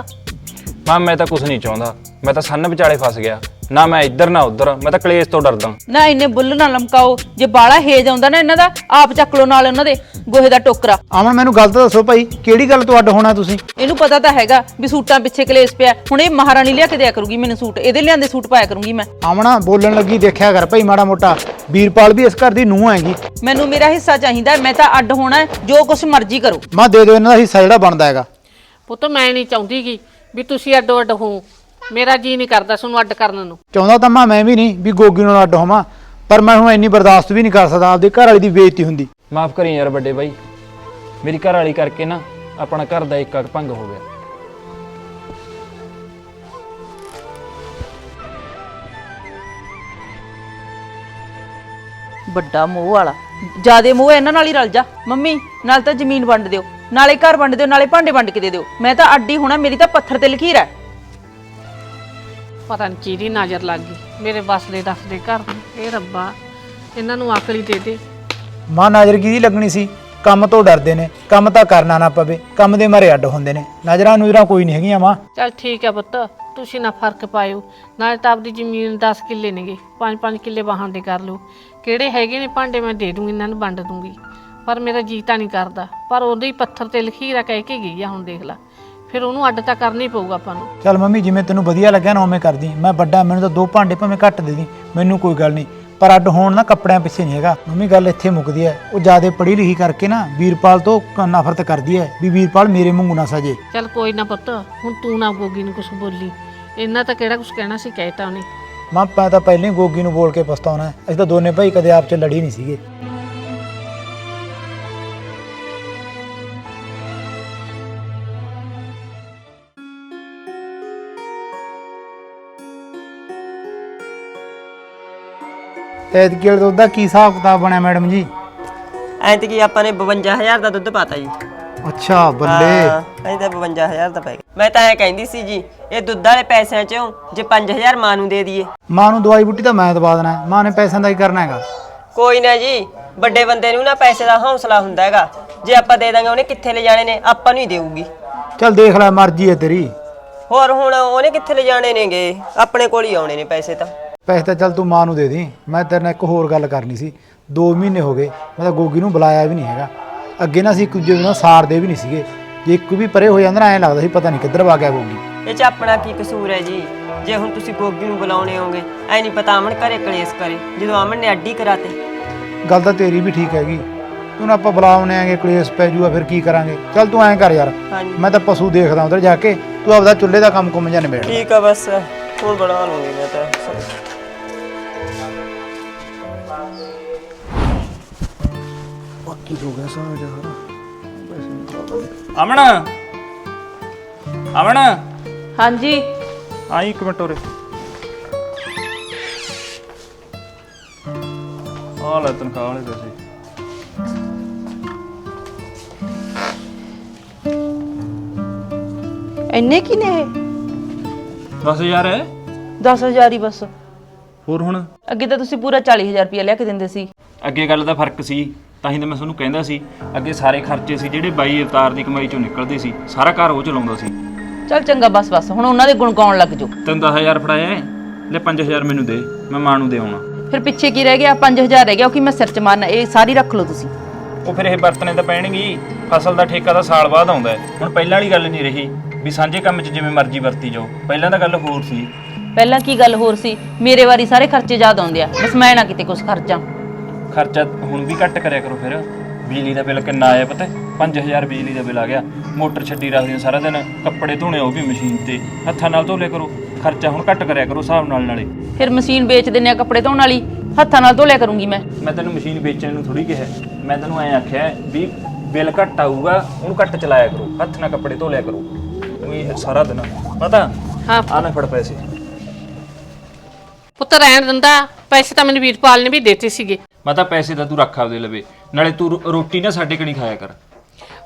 ਮਾਂ ਮੈਂ ਤਾਂ ਕੁਝ ਨਹੀਂ ਚਾਹੁੰਦਾ। ਮੈਂ ਤਾਂ ਸੰਨ ਵਿਚਾਲੇ ਫਸ ਗਿਆ। ਨਾ ਮੈਂ ਇੱਧਰ ਨਾ ਉੱਧਰ। ਮੈਂ ਤਾਂ ਕਲੇਸ਼ ਤੋਂ ਡਰਦਾ ਨਾ ਇੰਨੇ ਬੁੱਲ ਨਾ ਲਮਕਾਓ। ਜੇ ਬਾਲਾ ਹੇਜ ਆਉਂਦਾ ਨਾ ਇਹਨਾਂ ਦਾ ਆਪ ਚੱਕ ਲਓ ਨਾਲ ਉਹਨਾਂ ਦੇ ਗੋਹੇ ਦਾ ਟੋਕਰਾ। ਅਮਨ ਮੈਨੂੰ ਗੱਲ ਤਾਂ ਦੱਸੋ ਭਾਈ ਕਿਹੜੀ ਗੱਲ ਤੋਂ ਅੱਡ ਹੋਣਾ ਤੁਸੀਂ? ਇਹਨੂੰ ਪਤਾ ਤਾਂ ਹੈਗਾ ਵੀ ਸੂਟਾਂ ਪਿੱਛੇ ਕਲੇਸ਼ ਪਿਆ। ਹੁਣ ਇਹ ਮਹਾਰਾਣੀ ਲਿਆ ਕੇ ਦਿਆ ਕਰੂਗੀ ਮੈਨੂੰ ਸੂਟ। ਇਹਦੇ ਲਿਆਂਦੇ ਸੂਟ ਪਾਇਆ ਕਰੂੰਗੀ ਮੈਂ। ਅਮਨ ਬੋਲਣ ਲੱਗੀ ਦੇਖਿਆ ਕਰ ਭਾਈ ਮਾੜਾ ਮੋਟਾ। ਵੀਰਪਾਲ ਵੀ ਇਸ ਘਰ ਦੀ ਨੂੰਹ ਹੈਗੀ। ਮੈਨੂੰ ਮੇਰਾ ਹਿੱਸਾ ਚਾਹੀਦਾ ਮੈਂ ਤਾਂ ਅੱਡ ਹੋਣਾ ਹੈ, ਜੋ ਕੁਛ ਮਰਜ਼ੀ ਕਰੋ। ਮੈਂ ਦੇ ਦਿਓ ਇਹਨਾਂ ਦਾ ਹਿੱਸਾ ਜਿਹੜਾ ਬਣਦਾ ਹੈਗਾ। ਪੁੱਤ ਮੈਂ ਨਹੀਂ ਚਾਹੁੰਦੀ ਗੀ ਵੀ ਤੁਸੀਂ ਅੱਡੋ ਅੱਡ ਹੋ ਮੇਰਾ ਜੀ ਨਹੀਂ ਕਰਦਾ ਤੁਹਾਨੂੰ ਅੱਡ ਕਰਨ ਨੂੰ। ਚਾਹੁੰਦਾ ਤਾਂ ਮੈਂ ਮੈਂ ਵੀ ਨਹੀਂ ਵੀ ਗੋਗੀ ਨਾਲ ਅੱਡ ਹੋਵਾਂ ਪਰ ਮੈਂ ਹੁਣ ਇੰਨੀ ਬਰਦਾਸ਼ਤ ਵੀ ਨਹੀਂ ਕਰ ਸਕਦਾ ਆਪਦੇ ਘਰ ਵਾਲੀ ਦੀ ਬੇਇੱਜ਼ਤੀ ਹੁੰਦੀ। ਮਾਫ ਕਰੀ ਯਾਰ ਵੱਡੇ ਬਾਈ। ਮੇਰੀ ਘਰ ਵਾਲੀ ਕਰਕੇ ਨਾ ਆਪਣਾ ਘਰ ਦਾ ਇੱਕ ਭੰਗ ਹੋ ਗਿਆ। ਵੱਡਾ ਮੋਹ ਵਾਲਾ। ਜਿਆਦੇ ਮੋਹ ਇਹਨਾਂ ਨਾਲ ਹੀ ਰਲ ਜਾ। ਮੰਮੀ ਨਾਲ ਤਾਂ ਜ਼ਮੀਨ ਵੰਡ ਦਿਓ। ਨਾਲੇ ਘਰ ਵੰਡ ਦਿਓ ਨਾਲੇ ਭਾਂਡੇ ਵੰਡ ਕੇ ਦੇ ਦਿਓ। ਮੈਂ ਤਾਂ ਅੱਡੀ ਹੋਣਾ ਮੇਰੀ ਤਾਂ ਪੱਥਰ ਤੇ ਲਕੀਰ ਹੈ। ਪਤਾ ਨਹੀਂ ਕਿਹਦੀ ਨਜ਼ਰ ਲੱਗ ਗਈ। ਮੇਰੇ ਬਸਦੇ ਦੱਸਦੇ ਘਰ ਨੂੰ ਇਹ ਰੱਬਾ ਇਹਨਾਂ ਨੂੰ ਅਕਲ ਹੀ ਦੇ ਦੇ। ਮਾਂ ਨਜ਼ਰ ਕਿਹਦੀ ਲੱਗਣੀ ਸੀ? ਕੰਮ ਤੋਂ ਡਰਦੇ ਨੇ ਕੰਮ ਤਾਂ ਕਰਨਾ ਨਾ ਪਵੇ ਕੰਮ ਦੇ ਮਾਰੇ ਅੱਡ ਹੁੰਦੇ ਨੇ। ਨਜ਼ਰਾਂ ਨੂਜ਼ਰਾਂ ਕੋਈ ਨਹੀਂ ਹੈਗੀਆਂ ਮਾਂ। ਚੱਲ ਠੀਕ ਹੈ ਪੁੱਤ ਤੁਸੀਂ ਨਾ ਫ਼ਰਕ ਪਾਇਓ ਨਾਲੇ ਤਾਂ ਆਪਦੀ ਜ਼ਮੀਨ 10 ਕਿੱਲੇ ਨੇਗੇ 5-5 ਕਿੱਲੇ ਬਾਹਾਂ ਦੇ ਕਰ ਲਓ। ਕਿਹੜੇ ਹੈਗੇ ਨੇ ਭਾਂਡੇ ਮੈਂ ਦੇ ਦੂੰਗੀ ਇਹਨਾਂ ਨੂੰ ਵੰਡ ਦੂੰਗੀ। ਪਰ ਮੇਰਾ ਜੀ ਤਾਂ ਨਹੀਂ ਕਰਦਾ ਪਰ ਉਹਦੇ ਹੀ ਪੱਥਰ ਤੇ ਲਖੀਰਾ ਕਹਿ ਕੇ ਗਈ ਆ ਹੁਣ ਦੇਖ ਲੈ। ਫਿਰ ਉਹਨੂੰ ਅੱਡ ਤਾਂ ਕਰਨਾ ਹੀ ਪਊਗਾ ਆਪਾਂ ਨੂੰ। ਚੱਲ ਮੰਮੀ ਜਿਵੇਂ ਤੈਨੂੰ ਵਧੀਆ ਲੱਗਿਆ ਨਾ ਉਵੇਂ ਕਰਦੀ ਮੈਂ ਵੱਡਾ ਮੈਨੂੰ ਤਾਂ ਦੋ ਭਾਂਡੇ ਭਾਵੇਂ ਘੱਟ ਦੇ ਦੀ ਮੈਨੂੰ ਕੋਈ ਗੱਲ ਨਹੀਂ। ਪਰ ਅੱਡ ਹੋਣ ਨਾ ਕੱਪੜਿਆਂ ਪਿੱਛੇ ਨਹੀਂ ਹੈਗਾ। ਮੰਮੀ ਗੱਲ ਇੱਥੇ ਮੁੱਕਦੀ ਹੈ। ਉਹ ਜਿਆਦੇ ਪੜ੍ਹੀ ਲਿਖੀ ਕਰਕੇ ਨਾ ਵੀਰਪਾਲ ਤੋਂ ਕ- ਨਫ਼ਰਤ ਕਰਦੀ ਹੈ ਵੀ ਵੀਰਪਾਲ ਮੇਰੇ ਵਾਂਗੂ ਨਾ ਸਜੇ। ਚੱਲ ਕੋਈ ਨਾ ਪੁੱਤ ਹੁਣ ਤੂੰ ਨਾ ਗੋਗੀ ਨੂੰ ਕੁਝ ਬੋਲੀ। ਇਹਨਾਂ ਤਾਂ ਕਿਹੜਾ ਕੁਝ ਕਹਿਣਾ ਸੀ ਕਹਿਤਾ ਉਹਨੇ। ਮਾਂ ਮੈਂ ਤਾਂ ਪਹਿਲਾਂ ਹੀ ਗੋਗੀ ਨੂੰ ਬੋਲ ਕੇ ਪਛਤਾਉਣਾ ਹੈ। ਅਸੀਂ ਤਾਂ ਦੋਨੇ ਭਾਈ ਕਦੇ ਆਪ ਚ ਲੜੀ ਨਹੀਂ ਸੀਗੇ। ਐਤਕੀ ਵਾਲੇ ਦੁੱਧ ਦਾ ਕੀ ਹਿਸਾਬ ਕਿਤਾਬ ਬਣਿਆ ਮੈਡਮ ਜੀ? ਐਤਕੀ ਆਪਾਂ ਨੇ 52000 ਦਾ ਦੁੱਧ ਪਾਤਾ ਜੀ। ਅੱਛਾ ਬੱਲੇ। ਐਂ ਤਾਂ 52000 ਦਾ ਪੈ ਗਿਆ ਮੈਂ ਤਾਂ ਐ ਕਹਿੰਦੀ ਸੀ ਜੀ ਇਹ ਦੁੱਧ ਵਾਲੇ ਪੈਸਿਆਂ ਚੋਂ ਜੇ 5000 ਮਾਂ ਨੂੰ ਦੇ ਦਈਏ। ਮਾਂ ਨੂੰ ਦਵਾਈ ਬੂਟੀ ਤਾਂ ਮੈਂ ਦਵਾ ਦੇਣਾ ਹੈ। ਮਾਂ ਨੇ ਪੈਸਿਆਂ ਦਾ ਹੀ ਕਰਨਾ ਹੈਗਾ? ਕੋਈ ਨਾ ਜੀ ਵੱਡੇ ਬੰਦੇ ਨੂੰ ਨਾ ਪੈਸੇ ਦਾ ਹੌਸਲਾ ਹੁੰਦਾ ਹੈਗਾ। ਜੇ ਆਪਾਂ ਦੇ ਦਾਂਗੇ ਉਹਨੇ ਕਿੱਥੇ ਲੈ ਜਾਣੇ ਨੇ? ਆਪਾਂ ਨੂੰ ਹੀ ਦੇਊਗੀ। ਚੱਲ ਦੇਖ ਲੈ ਮਰਜ਼ੀ ਹੈ ਤੇਰੀ। ਹੋਰ ਹੁਣ ਉਹਨੇ ਕਿੱਥੇ ਲੈ ਜਾਣੇ ਨੇਗੇ? ਆਪਣੇ ਕੋਲ ਹੀ ਆਉਣੇ ਨੇ ਪੈਸੇ ਤਾਂ। ਪੈਸੇ ਤਾਂ ਚੱਲ ਤੂੰ ਮਾਂ ਨੂੰ ਦੇ ਦੇ। ਮੈਂ ਤੇਰੇ ਨਾਲ ਇੱਕ ਹੋਰ ਗੱਲ ਕਰਨੀ ਸੀ। 2 ਮਹੀਨੇ ਹੋ ਗਏ ਮੈਂ ਤਾਂ ਗੋਗੀ ਨੂੰ ਬੁਲਾਇਆ ਵੀ ਨਹੀਂ ਹੈਗਾ। ਅੱਗੇ ਨਾ ਅਸੀਂ ਇੱਕ ਦੂਜੇ ਨੂੰ ਸਾਰਦੇ ਵੀ ਨਹੀਂ ਸੀਗੇ। ਜੇ ਇੱਕ ਵੀ ਪਰੇ ਹੋ ਜਾਂਦਾ ਨਾ ਐਂ ਲੱਗਦਾ ਸੀ ਪਤਾ ਨਹੀਂ ਕਿੱਧਰ ਵਾ ਗਿਆ ਗੋਗੀ। ਇਹ ਚ ਆਪਣਾ ਕੀ ਕਸੂਰ ਹੈ ਜੀ? ਜੇ ਹੁਣ ਤੁਸੀਂ ਗੋਗੀ ਨੂੰ ਬੁਲਾਉਣੇ ਹੋਗੇ ਐ ਨਹੀਂ ਪਤਾ ਅਮਨ ਘਰੇ ਕਲੇਸ਼ ਕਰੇ ਜਦੋਂ ਅਮਨ ਨੇ ਅੱਡੀ ਕਰਾਤੇ। ਗੱਲ ਤਾਂ ਤੇਰੀ ਵੀ ਠੀਕ ਹੈਗੀ। ਤੂੰ ਨਾ ਆਪਾਂ ਬੁਲਾਉਣੇ ਆਂਗੇ ਕਲੇਸ਼ ਪੈ ਜੂਗਾ ਫਿਰ ਕੀ ਕਰਾਂਗੇ? ਚੱਲ ਤੂੰ ਐਂ ਕਰ ਯਾਰ। ਹਾਂਜੀ। ਮੈਂ ਤਾਂ ਪਸ਼ੂ ਦੇਖਦਾ ਉਧਰ ਜਾ ਕੇ। ਤੂੰ ਆਪਦਾ ਚੁੱਲ੍ਹੇ ਦਾ ਕੰਮ ਕੁੰਮ ਜਾ ਨਿਬੇੜ ਠੀਕ ਆ ਬਸ ਹੁਣ ਬਣਾ ਲੂੰਗੀ ਮੈਂ ਤਾਂ। ਅਮਨ। ਅਮਨ। ਹਾਂਜੀ। ਆਈ ਇੱਕ ਮਿੰਟ ਉਰੇ। ਆ ਲੈ ਤਨਖਾਹ ਵਾਲੇ ਪੈਸੇ। ਇੰਨੇ ਕੀ ਨੇ ਇਹ? 10000 ਹੈ। 10000 ਹੀ ਬਸ। ਹੋਰ ਹੁਣ? ਅੱਗੇ ਤਾਂ ਤੁਸੀਂ ਪੂਰਾ 40000 ਰੁਪਏ ਲਿਆ ਕੇ ਦਿੰਦੇ ਸੀ। ਅੱਗੇ ਗੱਲ ਦਾ ਫ਼ਰਕ ਸੀ। ਤਾਂ ਹੀ ਤਾਂ ਮੈਂ ਤੁਹਾਨੂੰ ਕਹਿੰਦਾ ਸੀ ਅੱਗੇ ਸਾਰੇ ਖਰਚੇ ਸੀ ਜਿਹੜੇ ਬਾਈ ਅਵਤਾਰ ਦੀ ਕਮਾਈ ਚੋਂ ਨਿਕਲਦੇ ਸੀ ਸਾਰਾ ਘਰ ਉਹ ਚਲਾਉਂਦਾ ਸੀ। ਚੱਲ ਚੰਗਾ ਬਸ ਬਸ ਹੁਣ ਉਹਨਾਂ ਦੇ ਗੁਣ ਗਾਉਣ ਲੱਗ ਜਾਓ। ਤੈਨੂੰ 10000 ਫੜਾਇਆ ਹੈ? ਲੈ 5000 ਮੈਨੂੰ ਦੇ ਮੈਂ ਮਾਂ ਨੂੰ ਦੇ ਆਉਣਾ। ਫਿਰ ਪਿੱਛੇ ਕੀ ਰਹਿ ਗਿਆ? 5000 ਰਹਿ ਗਿਆ ਉਹ ਕਿ ਮੈਂ ਸਿਰ ਚ ਮਾਰਨਾ? ਇਹ ਸਾਰੀ ਰੱਖ ਲਓ ਤੁਸੀਂ। ਉਹ ਫਿਰ ਇਹ ਵਰਤਣੇ ਤਾਂ ਪੈਣਗੇ। ਫਸਲ ਦਾ ਠੇਕਾ ਤਾਂ ਸਾਲ ਬਾਅਦ ਆਉਂਦਾ ਹੈ। ਹੁਣ ਪਹਿਲਾਂ ਵਾਲੀ ਗੱਲ ਨਹੀਂ ਰਹੀ ਵੀ ਸਾਂਝੇ ਕੰਮ 'ਚ ਜਿਵੇਂ ਮਰਜ਼ੀ ਵਰਤੀ ਜਾਓ। ਪਹਿਲਾਂ ਤਾਂ ਗੱਲ ਹੋਰ ਸੀ। ਪਹਿਲਾਂ ਕੀ ਗੱਲ ਹੋਰ ਸੀ? ਮੇਰੇ ਵਾਰੀ ਸਾਰੇ ਖਰਚੇ ਯਾਦ ਆਉਂਦੇ ਆ। ਬਸ ਮੈਂ ਨਾ ਕਿਤੇ ਕੁਝ ਖਰਚਾਂ ਖਰਚਾ ਹੁਣ ਵੀ ਘੱਟ ਕਰਿਆ ਕਰੋ ਫਿਰ। ਬਿਜਲੀ ਦਾ ਬਿੱਲ ਕਿੰਨਾ ਆਇਆ ਪਤਾ? 5000 ਬਿਜਲੀ ਦਾ ਬਿੱਲ ਆ ਗਿਆ। ਮੋਟਰ ਛੱਡੀ ਰੱਖਦੇ ਹੋ ਸਾਰਾ ਦਿਨ। ਕੱਪੜੇ ਧੋਣੇ ਉਹ ਵੀ ਮਸ਼ੀਨ ਤੇ। ਹੱਥਾਂ ਨਾਲ ਧੋ ਲਿਆ ਕਰੋ। ਖਰਚਾ ਹੁਣ ਘੱਟ ਕਰਿਆ ਕਰੋ ਹਿਸਾਬ ਨਾਲ ਨਾਲੇ। ਫਿਰ ਮਸ਼ੀਨ ਵੇਚ ਦਿੰਨੇ ਆ ਕੱਪੜੇ ਧੋਣ ਵਾਲੀ। ਹੱਥਾਂ ਨਾਲ ਧੋ ਲਿਆ ਕਰੂੰਗੀ ਮੈਂ। ਮੈਂ ਤੈਨੂੰ ਮਸ਼ੀਨ ਵੇਚਣ ਨੂੰ ਥੋੜੀ ਕਿਹਾ। ਮੈਂ ਤੈਨੂੰ ਐਂ ਆਖਿਆ ਵੀ ਬਿੱਲ ਘੱਟ ਆਊਗਾ ਉਹਨੂੰ ਘੱਟ ਚਲਾਇਆ ਕਰੋ। ਹੱਥ ਨਾਲ ਕੱਪੜੇ ਧੋ ਲਿਆ ਕਰੋ। ਉਹ ਸਾਰਾ ਦਿਨ। ਪਤਾ? ਹਾਂ। ਆ ਨਾ ਫੜ ਪੈਸੇ। ਪੁੱਤ ਰਹਿਣ ਦਿੰਦਾ। ਪੈਸੇ ਤਾਂ ਮੈਨੂੰ ਵੀਰਪਾਲ ਨੇ ਵੀ ਦਿੱਤੇ ਸੀਗੇ। ਮੈਂ ਤਾਂ ਪੈਸੇ ਤਾਂ ਤੂੰ ਰੱਖ ਆਪਦੇ ਲਵੇ। ਨਾਲੇ ਤੂੰ ਰੋ- ਰੋਟੀ ਨਾ ਸਾਡੇ ਕਣੀ ਖਾਇਆ ਕਰ।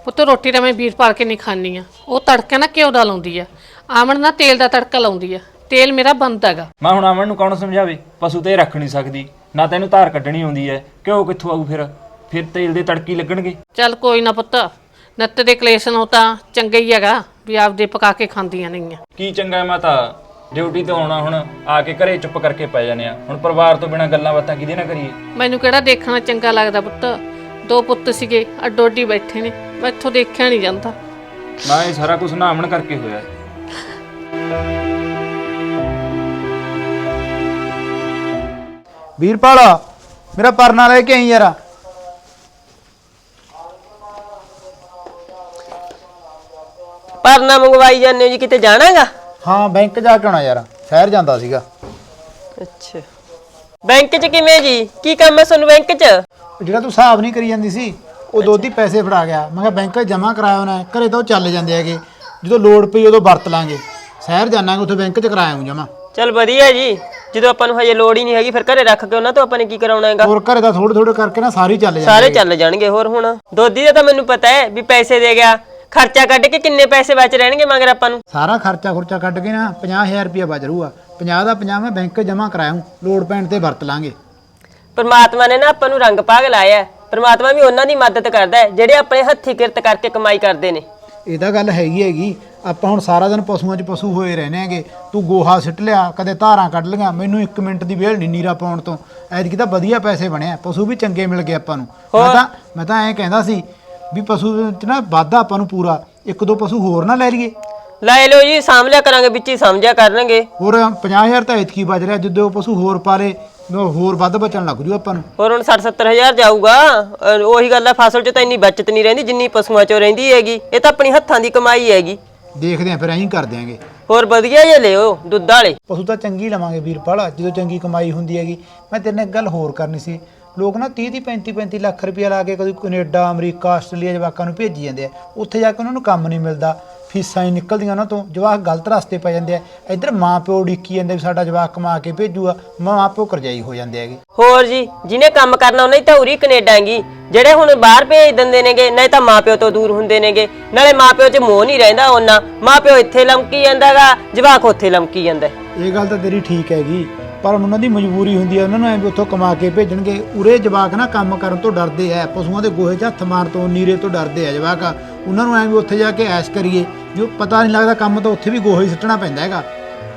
ਪੁੱਤ ਰੋਟੀ ਤਾਂ ਮੈਂ ਵੀਰਪਾਲ ਕੇ ਨਹੀਂ ਖਾਣੀ ਆ। ਉਹ ਤੜਕਾ ਨਾ ਘਿਓ ਦਾ ਲਾਉਂਦੀ ਆ। ਆਮਣ ਨਾ ਤੇਲ ਦਾ ਤੜਕਾ ਲਾਉਂਦੀ ਆ। ਤੇਲ ਮੇਰਾ ਬੰਦ ਹੈਗਾ। ਮੈਂ ਹੁਣ ਆਵਣ ਨੂੰ ਕੌਣ ਸਮਝਾਵੇ? ਪਸ਼ੂ ਤੇ ਰੱਖ ਨਹੀਂ ਸਕਦੀ। ਨਾ ਤੈਨੂੰ ਧਾਰ ਕੱਢਣੀ ਆਉਂਦੀ ਹੈ ਕਿਉਂ ਕਿੱਥੋਂ ਆਊ ਫਿਰ? ਫਿਰ ਤੇਲ ਦੇ ਤੜਕੀ ਲੱਗਣਗੇ। ਚੱਲ ਕੋਈ ਨਾ ਪੁੱਤ। ਨੱਤ ਦੇ ਕਲੇਸ਼ ਨੂੰ ਤਾਂ ਚੰਗਾ ਹੀ ਹੈਗਾ ਵੀ ਆਪਦੇ ਪਕਾ ਕੇ ਖਾਂਦੀਆਂ ਨਹੀਂਆਂ ਕੀ ਚੰਗਾ ਮੈਂ ਤਾਂ ਡਿਊਟੀ ਤੇ ਆਉਣਾ ਹੁਣ ਆ ਕੇ ਘਰੇ ਚੁੱਪ ਕਰਕੇ ਪੈ ਜਾਂਦੇ ਆ। ਹੁਣ ਪਰਿਵਾਰ ਤੋਂ ਬਿਨਾ ਗੱਲਾਂ ਬਾਤਾਂ ਕਿਹਦੇ ਨਾਲ ਕਰੀਏ? ਮੈਨੂੰ ਕਿਹੜਾ ਦੇਖਣਾ ਚੰਗਾ ਲੱਗਦਾ ਪੁੱਤ? ਦੋ ਪੁੱਤ ਸੀਗੇ ਅੱਡੋ ਅੱਡੀ ਬੈਠੇ ਨੇ ਮੈਥੋਂ ਦੇਖਿਆ ਨਹੀਂ ਜਾਂਦਾ। ਮੈਂ ਇਹ ਸਾਰਾ ਕੁਝ ਨਾ ਕਰਕੇ ਹੋਇਆ। ਵੀਰਪਾਲ ਮੇਰਾ ਪਰਨਾ ਲੈ ਕੇ ਆਈ ਯਾਰ। ਪਰਨਾ ਮੰਗਵਾਈ ਜਾਂਦੇ ਹੋ ਜੀ ਕਿਤੇ ਜਾਣਾਗਾ? ਹਾਂ ਬੈਂਕ ਜਾ ਕੇ ਆਉਣਾ ਯਾਰ। ਸ਼ਹਿਰ ਜਾਂਦਾ ਸੀਗਾ। ਅੱਛਾ। ਬੈਂਕ 'ਚ ਕਿਵੇਂ ਜੀ? ਕੀ ਕੰਮ ਹੈ ਤੁਹਾਨੂੰ ਬੈਂਕ 'ਚ? ਜਿਹੜਾ ਤੂੰ ਹਿਸਾਬ ਨਹੀਂ ਕਰੀ ਜਾਂਦੀ ਸੀ ਉਹ ਦੋਧੀ ਪੈਸੇ ਫੜਾ ਗਿਆ। ਮੈਂ ਕਿਹਾ ਬੈਂਕ 'ਚ ਜਮ੍ਹਾਂ ਕਰਾਇਆ ਉਹਨੇ ਘਰੇ ਤਾਂ ਉਹ ਚੱਲ ਜਾਂਦੇ ਹੈਗੇ। ਜਦੋਂ ਲੋੜ ਪਈ ਉਦੋਂ ਵਰਤ ਲਾਂਗੇ। ਸ਼ਹਿਰ ਜਾਣਾਂਗੇ ਉੱਥੇ ਬੈਂਕ 'ਚ ਕਰਾਇਆ ਹੂੰ ਜਮ੍ਹਾਂ। ਚਲ ਵਧੀਆ ਜੀ। ਜਦੋਂ ਆਪਾਂ ਨੂੰ ਹਜੇ ਲੋੜ ਹੀ ਨਹੀਂ ਹੈਗੀ ਫਿਰ ਘਰੇ ਰੱਖ ਕੇ ਉਹਨਾਂ ਤੋਂ ਆਪਾਂ ਨੇ ਕੀ ਕਰਾਉਣਾ ਹੈਗਾ? ਹੋਰ ਘਰੇ ਤਾਂ ਥੋੜੇ ਥੋੜੇ ਕਰਕੇ ਨਾ ਸਾਰੇ ਹੀ ਚੱਲ ਜਾਂਦੇ ਸਾਰੇ ਚੱਲ ਜਾਣਗੇ ਹੋਰ ਹੁਣ? ਦੋਦੀ ਦਾ ਤਾਂ ਮੈਨੂੰ ਪਤਾ ਹੈ ਵੀ ਪੈਸੇ ਦੇ ਗਿਆ। ਖਰਚਾ ਕੱਢ ਕੇ ਕਿੰਨੇ ਪੈਸੇ ਬਚ ਰਹਿਣਗੇ ਮਗਰ ਆਪਾਂ ਨੂੰ? ਸਾਰਾ ਖਰਚਾ ਖੁਰਚਾ ਕੱਢ ਕੇ ਨਾ 50000 ਰੁਪਇਆ ਬਚ ਰਹੂਗਾ 50 ਦਾ 50 ਮੈਂ ਬੈਂਕ ਜਮ੍ਹਾਂ ਕਰਾਇਆ ਲੋੜ ਪੈਣ ਤੇ ਵਰਤ ਲਾਂਗੇ। ਪਰਮਾਤਮਾ ਨੇ ਨਾ ਆਪਾਂ ਨੂੰ ਰੰਗ ਪਾਗ ਲਾਇਆ ਹੈ। ਪਰਮਾਤਮਾ ਵੀ ਉਹਨਾਂ ਦੀ ਮਦਦ ਕਰਦਾ ਹੈ ਜਿਹੜੇ ਆਪਣੇ ਹੱਥੀ ਕਿਰਤ ਕਰਕੇ ਕਮਾਈ ਕਰਦੇ ਨੇ। ਇਹ ਤਾਂ ਗੱਲ ਹੈਗੀ ਹੈਗੀ ਆਪਾਂ ਹੁਣ ਸਾਰਾ ਦਿਨ ਪਸ਼ੂਆਂ 'ਚ ਪਸ਼ੂ ਹੋਏ ਰਹਿੰਦੇ ਹੈਗੇ ਤੂੰ ਗੋਹਾ ਸਿੱਟ ਲਿਆ ਕਦੇ ਧਾਰਾਂ ਕੱਢ ਲਈਆਂ ਮੈਨੂੰ 1 ਮਿੰਟ ਦੀ ਵੇਲ ਨਹੀਂ ਨੀਰਾ ਪਾਉਣ ਤੋਂ। ਐਤਕੀ ਤਾਂ ਵਧੀਆ ਪੈਸੇ ਬਣਿਆ ਪਸ਼ੂ ਵੀ ਚੰਗੇ ਮਿਲ ਗਏ ਆਪਾਂ ਨੂੰ। ਮੈਂ ਤਾਂ ਮੈਂ ਤਾਂ ਐਂ ਕਹਿੰਦਾ ਸੀ ਵੀ ਪਸ਼ੂ 'ਚ ਨਾ ਵਾਧਾ ਆਪਾਂ ਨੂੰ ਪੂਰਾ ਇੱਕ ਦੋ ਪਸ਼ੂ ਹੋਰ ਨਾ ਲੈ ਲਈਏ। ਲੈ ਲਓ ਜੀ ਸਾਂਭ ਲਿਆ ਕਰਾਂਗੇ ਵਿੱਚ ਹੀ ਸਮਝਿਆ ਕਰਨਗੇ। ਹੋਰ 50000 ਤਾਂ ਐਤਕੀ ਬਚ ਰਿਹਾ ਜਦੋਂ ਪਸ਼ੂ ਹੋਰ ਪਾਲੇ ਹੋਰ ਵੱਧ ਬਚਣ ਲੱਗ ਜੂ ਆਪਾਂ ਨੂੰ। ਹੋਰ ਹੁਣ 60 70000 ਜਾਊਗਾ। ਅਹ ਉਹੀ ਗੱਲ ਹੈ ਫਸਲ 'ਚ ਤਾਂ ਇੰਨੀ ਬਚਤ ਨਹੀਂ ਰਹਿੰਦੀ ਜਿੰਨੀ ਪਸ਼ੂਆਂ 'ਚੋਂ ਰਹਿੰਦੀ ਹੈਗੀ। ਇਹ ਤਾਂ ਆਪਣੀ ਹੱਥਾਂ ਦੀ ਕਮਾਈ ਹੈਗੀ। ਦੇਖਦੇ ਆਂ ਫਿਰ ਐਂ ਕਰ ਦਿਆਂਗੇ। ਹੋਰ ਵਧੀਆ ਜੇ ਲਿਓ ਦੁੱਧ ਵਾਲੇ। ਪਸ਼ੂ ਤਾਂ ਚੰਗੀ ਲਵਾਂਗੇ ਵੀਰਪਾਲ ਜਦੋਂ ਚੰਗੀ ਕਮਾਈ ਹੁੰਦੀ ਹੈਗੀ। ਮੈਂ ਤੇਰੇ ਨਾਲ ਇੱਕ ਗੱਲ ਹੋਰ ਕਰਨੀ ਸੀ। ਲੋਕ ਨਾ 30 30 35 35 ਲੱਖ ਰੁਪਇਆ ਲਾ ਕੇ ਕਦੇ ਕੈਨੇਡਾ ਅਮਰੀਕਾ ਆਸਟ੍ਰੇਲੀਆ ਜਵਾਕਾਂ ਨੂੰ ਭੇਜੀ ਜਾਂਦੇ ਆ। ਉੱਥੇ ਜਾ ਕੇ ਉਹਨਾਂ ਨੂੰ ਕੰਮ ਨਹੀਂ ਮਿਲਦਾ। ਫੀਸਾਂ ਹੀ ਨਿਕਲਦੀਆਂ ਉਹਨਾਂ ਤੋਂ। ਜਵਾਕ ਗਲਤ ਰਸਤੇ ਪੈ ਜਾਂਦੇ ਆ। ਇੱਧਰ ਮਾਂ ਪਿਓ ਉਡੀਕੀ ਜਾਂਦੇ ਵੀ ਸਾਡਾ ਜਵਾਕ ਕਮਾ ਕੇ ਭੇਜੂਗਾ ਮਾਂ ਪਿਓ ਕਰਜਾਈ ਹੋ ਜਾਂਦੇ ਹੈਗੇ। ਹੋਰ ਜੀ ਜਿਹਨੇ ਕੰਮ ਕਰਨਾ ਉਹਨਾਂ ਦੀ ਤਾਂ ਉਰੀ ਕੈਨੇਡਾ ਹੈਗੀ ਜਿਹੜੇ ਹੁਣ ਬਾਹਰ ਭੇਜ ਦਿੰਦੇ ਨੇਗੇ ਨਹੀਂ ਤਾਂ ਮਾਪਿਓ ਤੋਂ ਦੂਰ ਹੁੰਦੇ ਨੇਗੇ। ਨਾਲੇ ਮਾਪਿਓ 'ਚ ਮੋਹ ਨਹੀਂ ਰਹਿੰਦਾ ਉਹਨਾਂ। ਮਾਪਿਓ ਇੱਥੇ ਲਮਕੀ ਜਾਂਦਾਗਾ ਜਵਾਕ ਉੱਥੇ ਲਮਕੀ ਜਾਂਦਾ। ਇਹ ਗੱਲ ਤਾਂ ਤੇਰੀ ਠੀਕ ਹੈਗੀ। ਪਰ ਉਹਨਾਂ ਦੀ ਮਜਬੂਰੀ ਹੁੰਦੀ ਹੈ ਉਹਨਾਂ ਨੂੰ ਐ ਵੀ ਉੱਥੋਂ ਕਮਾ ਕੇ ਭੇਜਣਗੇ। ਉਰੇ ਜਵਾਕ ਨਾ ਕੰਮ ਕਰਨ ਤੋਂ ਡਰਦੇ ਐ ਪਸ਼ੂਆਂ ਦੇ ਗੋਹੇ 'ਚ ਹੱਥ ਮਾਰਨ ਤੋਂ ਨੀਰੇ ਤੋਂ ਡਰਦੇ ਐ ਜਵਾਕ। ਉਹਨਾਂ ਨੂੰ ਐ ਵੀ ਉੱਥੇ ਜਾ ਕੇ ਐਸ਼ ਕਰੀਏ ਜੋ ਪਤਾ ਨਹੀਂ ਲੱਗਦਾ ਕੰਮ ਤਾਂ ਉੱਥੇ ਵੀ ਗੋਹੇ ਹੀ ਸਿੱਟਣਾ ਪੈਂਦਾ ਹੈਗਾ।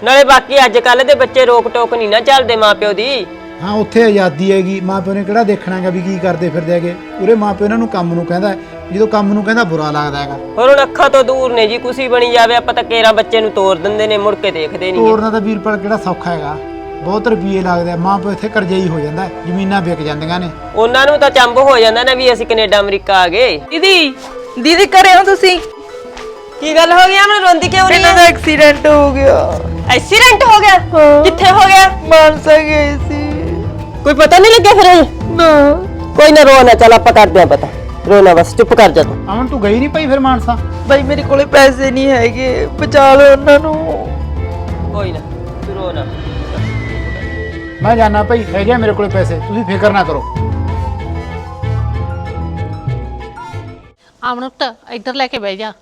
ਨਾਲੇ ਬਾਕੀ ਅੱਜ ਕੱਲ ਦੇ ਬੱਚੇ ਰੋਕ ਟੋਕ ਨਹੀਂ ਨਾ ਚੱਲਦੇ ਮਾਪਿਓ ਦੀ। ਹਾਂ ਉੱਥੇ ਆਜ਼ਾਦੀ ਹੈਗੀ। ਮਾਪਿਓ ਨੇ ਕਿਹੜਾ ਦੇਖਣਾ ਹੈਗਾ ਵੀ ਕੀ ਕਰਦੇ ਫਿਰਦੇ ਹੈਗੇ। ਉਰੇ ਮਾਪਿਓ ਇਹਨਾਂ ਨੂੰ ਕੰਮ ਨੂੰ ਕਹਿੰਦਾ ਜਦੋਂ ਕੰਮ ਨੂੰ ਕਹਿੰਦਾ ਬੁਰਾ ਲੱਗਦਾ ਹੈਗਾ। ਹੋਰ ਹੁਣ ਅੱਖਾਂ ਤੋਂ ਦੂਰ ਨੇ ਜੀ ਕੁਸੀ ਬਣੀ ਜਾਵੇ ਆਪਾਂ ਤਾਂ ਕੇਰਾਂ ਬੱਚੇ ਨੂੰ ਤੋੜ ਦਿੰਦੇ ਨੇ ਮੁੜ ਕੇ ਦੇਖਦੇ ਨਹੀਂ ਤੋਰਨਾ ਤਾਂ ਵੀਰਪਾਲ ਕਿਹੜਾ ਸੌਖਾ ਹੈਗਾ। ਬਹੁਤ ਰੁਪਏ ਲੱਗਦੇ ਆ ਮਾਪਿਓ ਇੱਥੇ ਕਰਜ਼ਈ ਹੋ ਜਾਂਦਾ ਹੈ, ਜ਼ਮੀਨਾਂ ਵਿਕ ਜਾਂਦੀਆਂ ਨੇ। ਉਹਨਾਂ ਨੂੰ ਤਾਂ ਚੰਬ ਹੋ ਜਾਂਦਾ ਨਾ ਵੀ ਅਸੀਂ ਕੈਨੇਡਾ ਅਮਰੀਕਾ ਆ ਗਏ। ਦੀਦੀ ਦੀਦੀ ਘਰੇ ਹੋ ਤੁਸੀਂ? ਕੀ ਗੱਲ ਹੋ ਗਈ ਮੈਨੂੰ ਰੋਂਦੀ ਕਿਉਂ ਇਹਨਾਂ ਦਾ ਐਕਸੀਡੈਂਟ ਹੋ ਗਿਆ। ਐਕਸੀਡੈਂਟ ਹੋ ਗਿਆ? ਕਿੱਥੇ ਹੋ ਗਿਆ? ਮਾਨਸਾ ਗਏ ਸੀ। ਕੋਈ ਪਤਾ ਨਹੀਂ ਲੱਗਿਆ ਫਿਰ ਨਾ। ਕੋਈ ਨਾ ਰੋ ਨਾ ਚੱਲ ਆਪਾਂ ਕਰਦੇ ਆ ਪਤਾ। ਰੋਣਾ ਬਸ ਚੁੱਪ ਕਰ ਜਾ ਤੂੰ। ਅਮਨ ਤੂੰ ਗਈ ਨਹੀਂ ਪਈ ਫਿਰ ਮਾਨਸਾ? ਬਾਈ ਮੇਰੇ ਕੋਲੇ ਪੈਸੇ ਨਹੀਂ ਹੈਗੇ। ਬਚਾ ਲਓ ਉਹਨਾਂ ਨੂੰ। ਕੋਈ ਨਾ ਤੂੰ ਰੋ ਨਾ। ਮੈਂ ਜਾਣਾ ਭਾਈ ਹੈਗੇ ਆ ਮੇਰੇ ਕੋਲੇ ਪੈਸੇ ਤੁਸੀਂ ਫਿਕਰ ਨਾ ਕਰੋ। ਆਮਨੁੱਤ ਇੱਧਰ ਲੈ ਕੇ ਬਹਿ ਜਾ।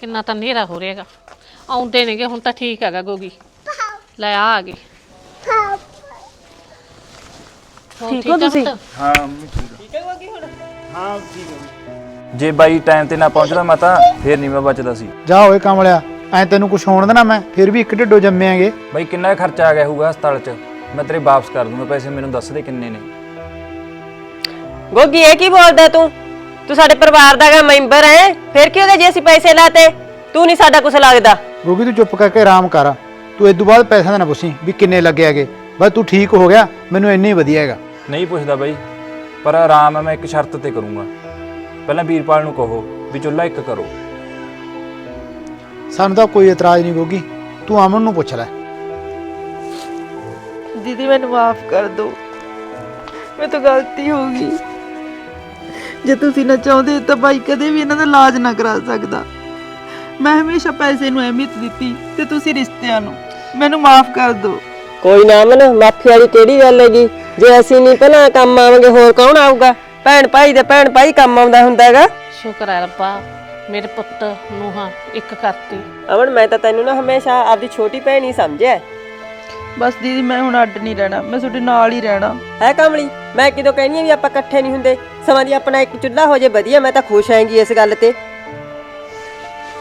ਕਿੰਨਾ ਤਾਂ ਹਨੇਰਾ ਹੋ ਰਿਹਾਗਾ ਆਉਂਦੇ ਨੇਗੇ ਹੁਣ ਤਾਂ ਠੀਕ ਹੈਗਾ ਗੋਗੀ। ਲੈ ਆ ਆ ਗਏ। ਹੋਰ ਠੀਕ ਹੋ ਤੁਸੀਂ? ਪੁੱਤ? ਹਾਂ ਠੀਕ ਹੈ ਹਾਂ ਠੀਕ ਜੇ ਬਾਈ ਟਾਈਮ ਤੇ ਨਾ ਪਹੁੰਚਦਾ ਮੈਂ ਤਾਂ ਫੇਰ ਨਹੀਂ ਮੈਂ ਬਚਦਾ ਸੀ। ਜਾ ਓਏ ਕਮਲਿਆ ਐ ਤੈਨੂੰ ਕੁਝ ਹੋਣ ਦੇਣਾ ਮੈਂ ਫਿਰ ਵੀ ਇੱਕ ਢਿੱਡੋ ਜੰਮਿਆਂਗੇ। ਬਾਈ ਕਿੰਨਾ ਖਰਚਾ ਆ ਗਿਆ ਹੋਊਗਾ ਹਸਪਤਾਲ 'ਚ? ਮੈਂ ਤੇਰੇ ਵਾਪਸ ਕਰ ਦੂੰਗਾ ਪੈਸੇ ਮੈਨੂੰ ਦੱਸ ਦੇ ਕਿੰਨੇ ਨੇ। ਗੋਗੀ ਇਹ ਕੀ ਬੋਲਦਾ ਤੂੰ? ਤੂੰ ਸਾਡੇ ਪਰਿਵਾਰ ਦਾ ਗਾ ਮੈਂਬਰ ਹੈ? ਫਿਰ ਕੀ ਹੋ ਗਿਆ ਜੇ ਅਸੀਂ ਪੈਸੇ ਲਾਤੇ? ਤੂੰ ਨਹੀਂ ਸਾਡਾ ਕੁਛ ਲੱਗਦਾ। ਗੋਗੀ ਤੂੰ ਚੁੱਪ ਕਰਕੇ ਆਰਾਮ ਕਰ। ਤੂੰ ਇਸ ਤੋਂ ਬਾਅਦ ਪੈਸਿਆਂ ਦਾ ਨਾ ਪੁੱਛੀ ਵੀ ਕਿੰਨੇ ਲੱਗੇ ਹੈਗੇ। ਬਸ ਤੂੰ ਠੀਕ ਹੋ ਗਿਆ ਮੈਨੂੰ ਇੰਨੇ ਹੀ ਵਧੀਆ ਹੈਗਾ। ਨਹੀਂ ਪੁੱਛਦਾ ਬਾਈ ਪਰ ਆਰਾਮ ਮੈਂ ਇੱਕ ਸ਼ਰਤ ਤੇ ਕਰੂੰਗਾ। ਪਹਿਲਾਂ ਵੀਰਪਾਲ ਨੂੰ ਕਹੋ ਵੀ ਚੁੱਲ੍ਹਾ ਇੱਕ ਕਰੋ। ਸਾਨੂੰ ਤਾਂ ਕੋਈ ਇਤਰਾਜ਼ ਨਹੀਂ ਗੋਗੀ ਤੂੰ ਅਮਨ ਨੂੰ ਪੁੱਛ ਲੈ। ਦੀਦੀ ਮੈਨੂੰ ਮਾਫ ਕਰ ਦਿਓ ਮੇਰੇ ਤੋਂ ਗਲਤੀ ਹੋ ਗਈ। ਜੇ ਤੁਸੀਂ ਨਾ ਚਾਹੁੰਦੇ ਤਾਂ ਬਾਈ ਕਦੇ ਵੀ ਇਹਨਾਂ ਦਾ ਇਲਾਜ ਨਾ ਕਰਾ ਸਕਦਾ। ਮੈਂ ਹਮੇਸ਼ਾ ਪੈਸੇ ਨੂੰ ਅਹਿਮੀਅਤ ਦਿੱਤੀ ਤੇ ਤੁਸੀਂ ਰਿਸ਼ਤਿਆਂ ਨੂੰ। ਮੈਨੂੰ ਮਾਫ ਕਰ ਦਿਓ ਕੋਈ ਨਾ ਮਨ ਮਾਫੀ ਵਾਲੀ ਕਿਹੜੀ ਗੱਲ ਹੈਗੀ? ਜੇ ਅਸੀਂ ਨਹੀਂ ਪਹਿਲਾਂ ਕੰਮ ਆਵਾਂਗੇ ਹੋਰ ਕੌਣ ਆਊਗਾ? ਭੈਣ ਭਾਈ ਦੇ ਭੈਣ ਭਾਈ ਕੰਮ ਆਉਂਦਾ ਹੁੰਦਾ ਹੈਗਾ ਸ਼ੁਕਰ ਹੈ ਰੱਬਾ ਮੇਰੇ ਪੁੱਤ ਨੂੰਹਾਂ ਇੱਕ ਕਰਤੀ। ਅਮਨ ਮੈਂ ਤਾਂ ਤੈਨੂੰ ਨਾ ਹਮੇਸ਼ਾ ਆਪਦੀ ਛੋਟੀ ਭੈਣ ਹੀ ਸਮਝਿਆ। ਬਸ ਦੀਦੀ ਮੈਂ ਹੁਣ ਅੱਡ ਨਹੀਂ ਰਹਿਣਾ ਮੈਂ ਤੁਹਾਡੇ ਨਾਲ ਹੀ ਰਹਿਣਾ। ਹੈ ਕਮਲੀ ਮੈਂ ਕਿਦੋਂ ਕਹਿੰਦੀ ਆ ਵੀ ਆਪਾਂ ਇਕੱਠੇ ਨਹੀਂ ਹੁੰਦੇ? ਸਮਾਂ ਦੀ ਆਪਣਾ ਇੱਕ ਚੁੱਲ੍ਹਾ ਹੋ ਜੇ ਵਧੀਆ ਮੈਂ ਤਾਂ ਖੁਸ਼ ਹੈਗੀ ਇਸ ਗੱਲ ਤੇ।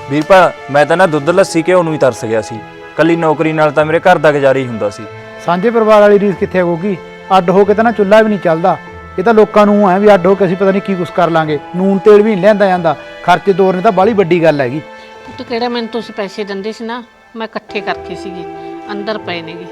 ਵੀਰਪਾਲ ਮੈਂ ਤਾਂ ਨਾ ਦੁੱਧ ਲੱਸੀ ਘਿਓ ਨੂੰ ਹੀ ਤਰਸ ਗਿਆ ਸੀ। ਕੱਲੀ ਨੌਕਰੀ ਨਾਲ ਤਾਂ ਮੇਰੇ ਘਰ ਦਾ ਗੁਜ਼ਾਰਾ ਹੀ ਹੁੰਦਾ ਸੀ। ਸਾਂਝੇ ਪਰਿਵਾਰ ਵਾਲੀ ਰੀਸ ਕਿੱਥੇ ਹੋਊਗੀ? ਅੱਡ ਹੋ ਕੇ ਤਾਂ ਨਾ ਚੁੱਲ੍ਹਾ ਵੀ ਨਹੀਂ ਚੱਲਦਾ। ਇਹ ਤਾਂ ਲੋਕਾਂ ਨੂੰ ਐ ਵੀ ਅੱਡ ਹੋ ਕੇ ਅਸੀਂ ਪਤਾ ਨਹੀਂ ਕੀ ਕੁਛ ਕਰ ਲਾਂਗੇ। ਨੂਨ ਤੇਲ ਵੀ ਨਹੀਂ ਲਿਆਂਦਾ ਜਾਂਦਾ। ਖਰਚੇ ਤੋਰਨੇ ਤਾਂ ਬਾਹਲੀ ਵੱਡੀ ਗੱਲ ਹੈਗੀ। ਪੁੱਤ ਕਿਹੜਾ ਮੈਨੂੰ ਤੁਸੀਂ ਪੈਸੇ ਦਿੰਦੇ ਸੀ ਨਾ? ਮੈਂ ਇਕੱਠੇ ਕਰਕੇ ਸੀਗੀ। ਅੰਦਰ ਪਏ ਨੇਗੇ।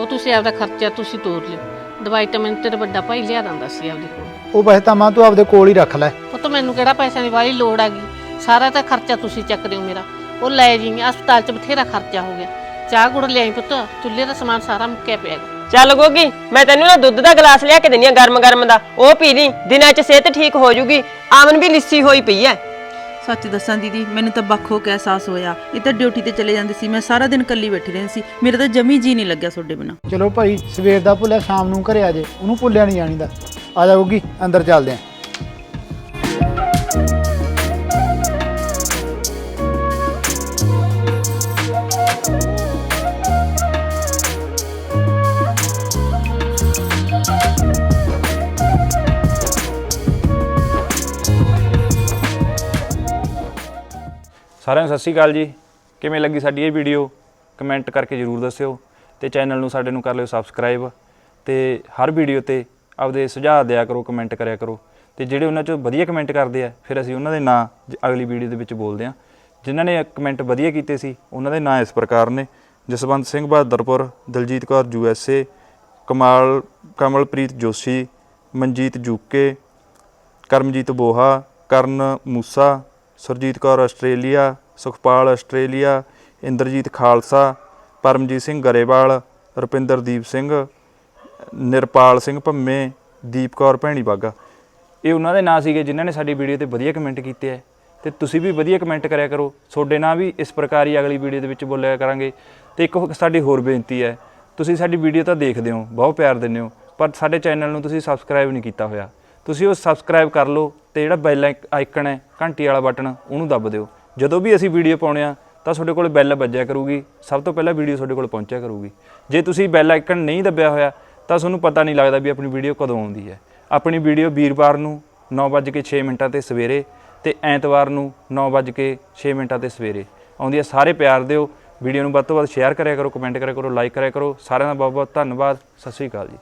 ਉਹ ਤੁਸੀਂ ਆਪਦਾ ਖਰਚਾ ਤੁਸੀਂ ਤੋਰ ਲਿਓ। ਦਵਾਈ ਤਾਂ ਮੈਨੂੰ ਤੇਰਾ ਵੱਡਾ ਭਾਈ ਲਿਆ ਦਿੰਦਾ ਸੀ ਆਪਦੇ ਕੋਲ। ਉਹ ਪੈਸੇ ਤਾਂ ਮਾਂ ਤੂੰ ਆਪਦੇ ਕੋਲ ਹੀ ਰੱਖ ਲੈ। ਉਹ ਤਾਂ ਮੈਨੂੰ ਕਿਹੜਾ ਪੈਸਿਆਂ ਦੀ ਵਾਲੀ ਲੋੜ ਆਗੀ ਸਾਰਾ ਤਾਂ ਖਰਚਾ ਤੁਸੀਂ ਚੱਕਦੇ ਹੋ ਮੇਰਾ। ਉਹ ਲੈ ਜੀ ਹਸਪਤਾਲ 'ਚ ਬਥੇਰਾ ਖਰਚਾ ਹੋ ਗਿਆ। ਚਾਹ ਗੁੜ ਲਿਆਈ ਪੁੱਤ ਚੁੱਲ੍ਹੇ ਦਾ ਸਮਾਨ ਸਾਰਾ ਮੁੱਕਿਆ ਪਿਆ ਗਾ। ਚੱਲ ਗੋਗੀ ਮੈਂ ਤੈਨੂੰ ਨਾ ਦੁੱਧ ਦਾ ਗਲਾਸ ਲਿਆ ਕੇ ਦਿੰਦੀ ਆ ਗਰਮ ਗਰਮ ਦਾ। ਉਹ ਪੀ ਲਈ ਦਿਨਾਂ 'ਚ ਸਿਹਤ ਠੀਕ ਹੋ ਜੂਗੀ। ਆਮਨ ਵੀ ਲਿੱਸੀ ਹੋਈ ਪਈ ਐ ਸੱਚ ਦੱਸਾਂ ਦੀਦੀ, ਮੈਨੂੰ ਤਾਂ ਬੱਖ ਹੋ ਕੇ ਅਹਿਸਾਸ ਹੋਇਆ। ਇਹ ਤਾਂ ਡਿਊਟੀ ਤੇ ਚਲੇ ਜਾਂਦੇ ਸੀ, ਮੈਂ ਸਾਰਾ ਦਿਨ ਇਕੱਲੀ ਬੈਠੀ ਰਹਿੰਦੀ ਸੀ। ਮੇਰੇ ਤਾਂ ਜਮੀ ਜੀ ਨਹੀਂ ਲੱਗਿਆ ਤੁਹਾਡੇ ਬਿਨਾਂ। ਚਲੋ ਭਾਈ, ਸਵੇਰ ਦਾ ਭੁੱਲਿਆ, ਸ਼ਾਮ ਨੂੰ ਘਰੇ ਆ ਜੇ। ਉਹਨੂੰ ਭੁੱਲਿਆ ਨਹੀਂ ਜਾਣੀਦਾ। ਆ ਜਾ ਗੋਗੀ, ਅੰਦਰ ਚੱਲਦੇ ਆਂ। ਸਾਰਿਆਂ ਨੂੰ ਸਤਿ ਸ਼੍ਰੀ ਅਕਾਲ ਜੀ। ਕਿਵੇਂ ਲੱਗੀ ਸਾਡੀ ਇਹ ਵੀਡੀਓ ਕਮੈਂਟ ਕਰਕੇ ਜਰੂਰ ਦੱਸਿਓ ਤੇ ਚੈਨਲ ਨੂੰ ਸਾਡੇ ਨੂੰ ਕਰ ਲਿਓ ਸਬਸਕ੍ਰਾਈਬ ਤੇ ਹਰ ਵੀਡੀਓ ਤੇ ਆਪਦੇ ਸੁਝਾਅ ਦਿਆ ਕਰੋ ਕਮੈਂਟ ਕਰਿਆ ਕਰੋ ਤੇ ਜਿਹੜੇ ਉਹਨਾਂ ਚੋਂ ਵਧੀਆ ਕਮੈਂਟ ਕਰਦੇ ਆ, ਫਿਰ ਅਸੀਂ ਉਹਨਾਂ ਦੇ ਨਾਂ ਜ- ਅਗਲੀ ਵੀਡੀਓ ਦੇ ਵਿੱਚ ਬੋਲਦੇ ਆ ਜਿਨ੍ਹਾਂ ਨੇ ਕਮੈਂਟ ਵਧੀਆ ਕੀਤੇ ਸੀ, ਉਹਨਾਂ ਦੇ ਨਾਂ ਇਸ ਪ੍ਰਕਾਰ ਨੇ। Jaswant Singh Bahadurpur, Daljit Kaur U S A, Kamal, Kamalpreet Joshi, Manjit Jooke Karamjit Boha, Karan Moosa Surjit Kaur Australia, Sukhpal Australia, Inderjit Khalsa, Paramjit Singh Grewal, Rupinderdeep Singh, Nirpal Singh Bhamme, Deep Kaur Bhaini Baga ਇਹ ਉਹਨਾਂ ਦੇ ਨਾਂ ਸੀਗੇ ਜਿਨ੍ਹਾਂ ਨੇ ਸਾਡੀ video ਤੇ ਵਧੀਆ ਕਮੈਂਟ ਕੀਤੇ ਹੈ ਤੇ ਤੁਸੀਂ ਵੀ ਵਧੀਆ ਕਮੈਂਟ ਕਰਿਆ ਕਰੋ। ਤੁਹਾਡੇ ਨਾਂ ਵੀ ਇਸ ਪ੍ਰਕਾਰ ਹੀ ਅਗਲੀ ਵੀਡੀਓ ਦੇ ਵਿੱਚ ਬੋਲਿਆ ਕਰਾਂਗੇ। ਤੇ ਇੱਕ ਸਾਡੀ ਹੋਰ ਬੇਨਤੀ ਹੈ, ਤੁਸੀਂ ਸਾਡੀ ਵੀਡੀਓ ਤਾਂ ਦੇਖਦੇ ਹੋ, ਬਹੁਤ ਪਿਆਰ ਦਿੰਦੇ ਹੋ, ਪਰ ਸਾਡੇ ਚੈਨਲ ਨੂੰ ਤੁਸੀਂ ਸਬਸਕ੍ਰਾਈਬ ਨਹੀਂ ਕੀਤਾ ਹੋਇਆ। ਤੁਸੀਂ ਉਹ ਸਬਸਕ੍ਰਾਈਬ ਕਰ ਲਓ ਤੇ ਜਿਹੜਾ ਬੈਲ ਆਈਕਨ ਹੈ, ਘੰਟੀ ਵਾਲਾ ਬਟਨ ਉਹਨੂੰ ਦੱਬ ਦਿਓ। ਜਦੋਂ ਵੀ ਅਸੀਂ ਵੀਡੀਓ ਪਾਉਣੇ ਆ, ਤਾਂ ਤੁਹਾਡੇ ਕੋਲ ਬੈਲ ਵੱਜਿਆ ਕਰੂਗੀ। ਸਭ ਤੋਂ ਪਹਿਲਾਂ ਵੀਡੀਓ ਤੁਹਾਡੇ ਕੋਲ ਪਹੁੰਚਿਆ ਕਰੂਗੀ। ਜੇ ਤੁਸੀਂ ਬੈਲ ਆਈਕਨ ਨਹੀਂ ਦੱਬਿਆ ਹੋਇਆ, ਤਾਂ ਤੁਹਾਨੂੰ ਪਤਾ ਨਹੀਂ ਲੱਗਦਾ ਵੀ ਆਪਣੀ ਵੀਡੀਓ ਕਦੋਂ ਆਉਂਦੀ ਹੈ। ਆਪਣੀ ਵੀਡੀਓ ਵੀਰਵਾਰ ਨੂੰ 9:06 ਮਿੰਟਾਂ ਤੇ ਸਵੇਰੇ ਤੇ ਐਤਵਾਰ ਨੂੰ 9:06 ਮਿੰਟਾਂ ਤੇ ਸਵੇਰੇ। ਆਉਂਦੀ ਹੈ, ਸਾਰੇ ਪਿਆਰ ਦਿਓ। ਵੀਡੀਓ ਨੂੰ ਵੱਧ ਤੋਂ ਵੱਧ ਸ਼ੇਅਰ ਕਰਿਆ ਕਰੋ ਕਮੈਂਟ ਕਰਿਆ ਕਰੋ ਲਾਈਕ ਕਰਿਆ ਕਰੋ। ਸਾਰਿਆਂ ਦਾ ਬਹੁਤ ਬਹੁਤ ਧੰਨਵਾਦ। ਸਤਿ ਸ਼੍ਰੀ ਅਕਾਲ ਜੀ।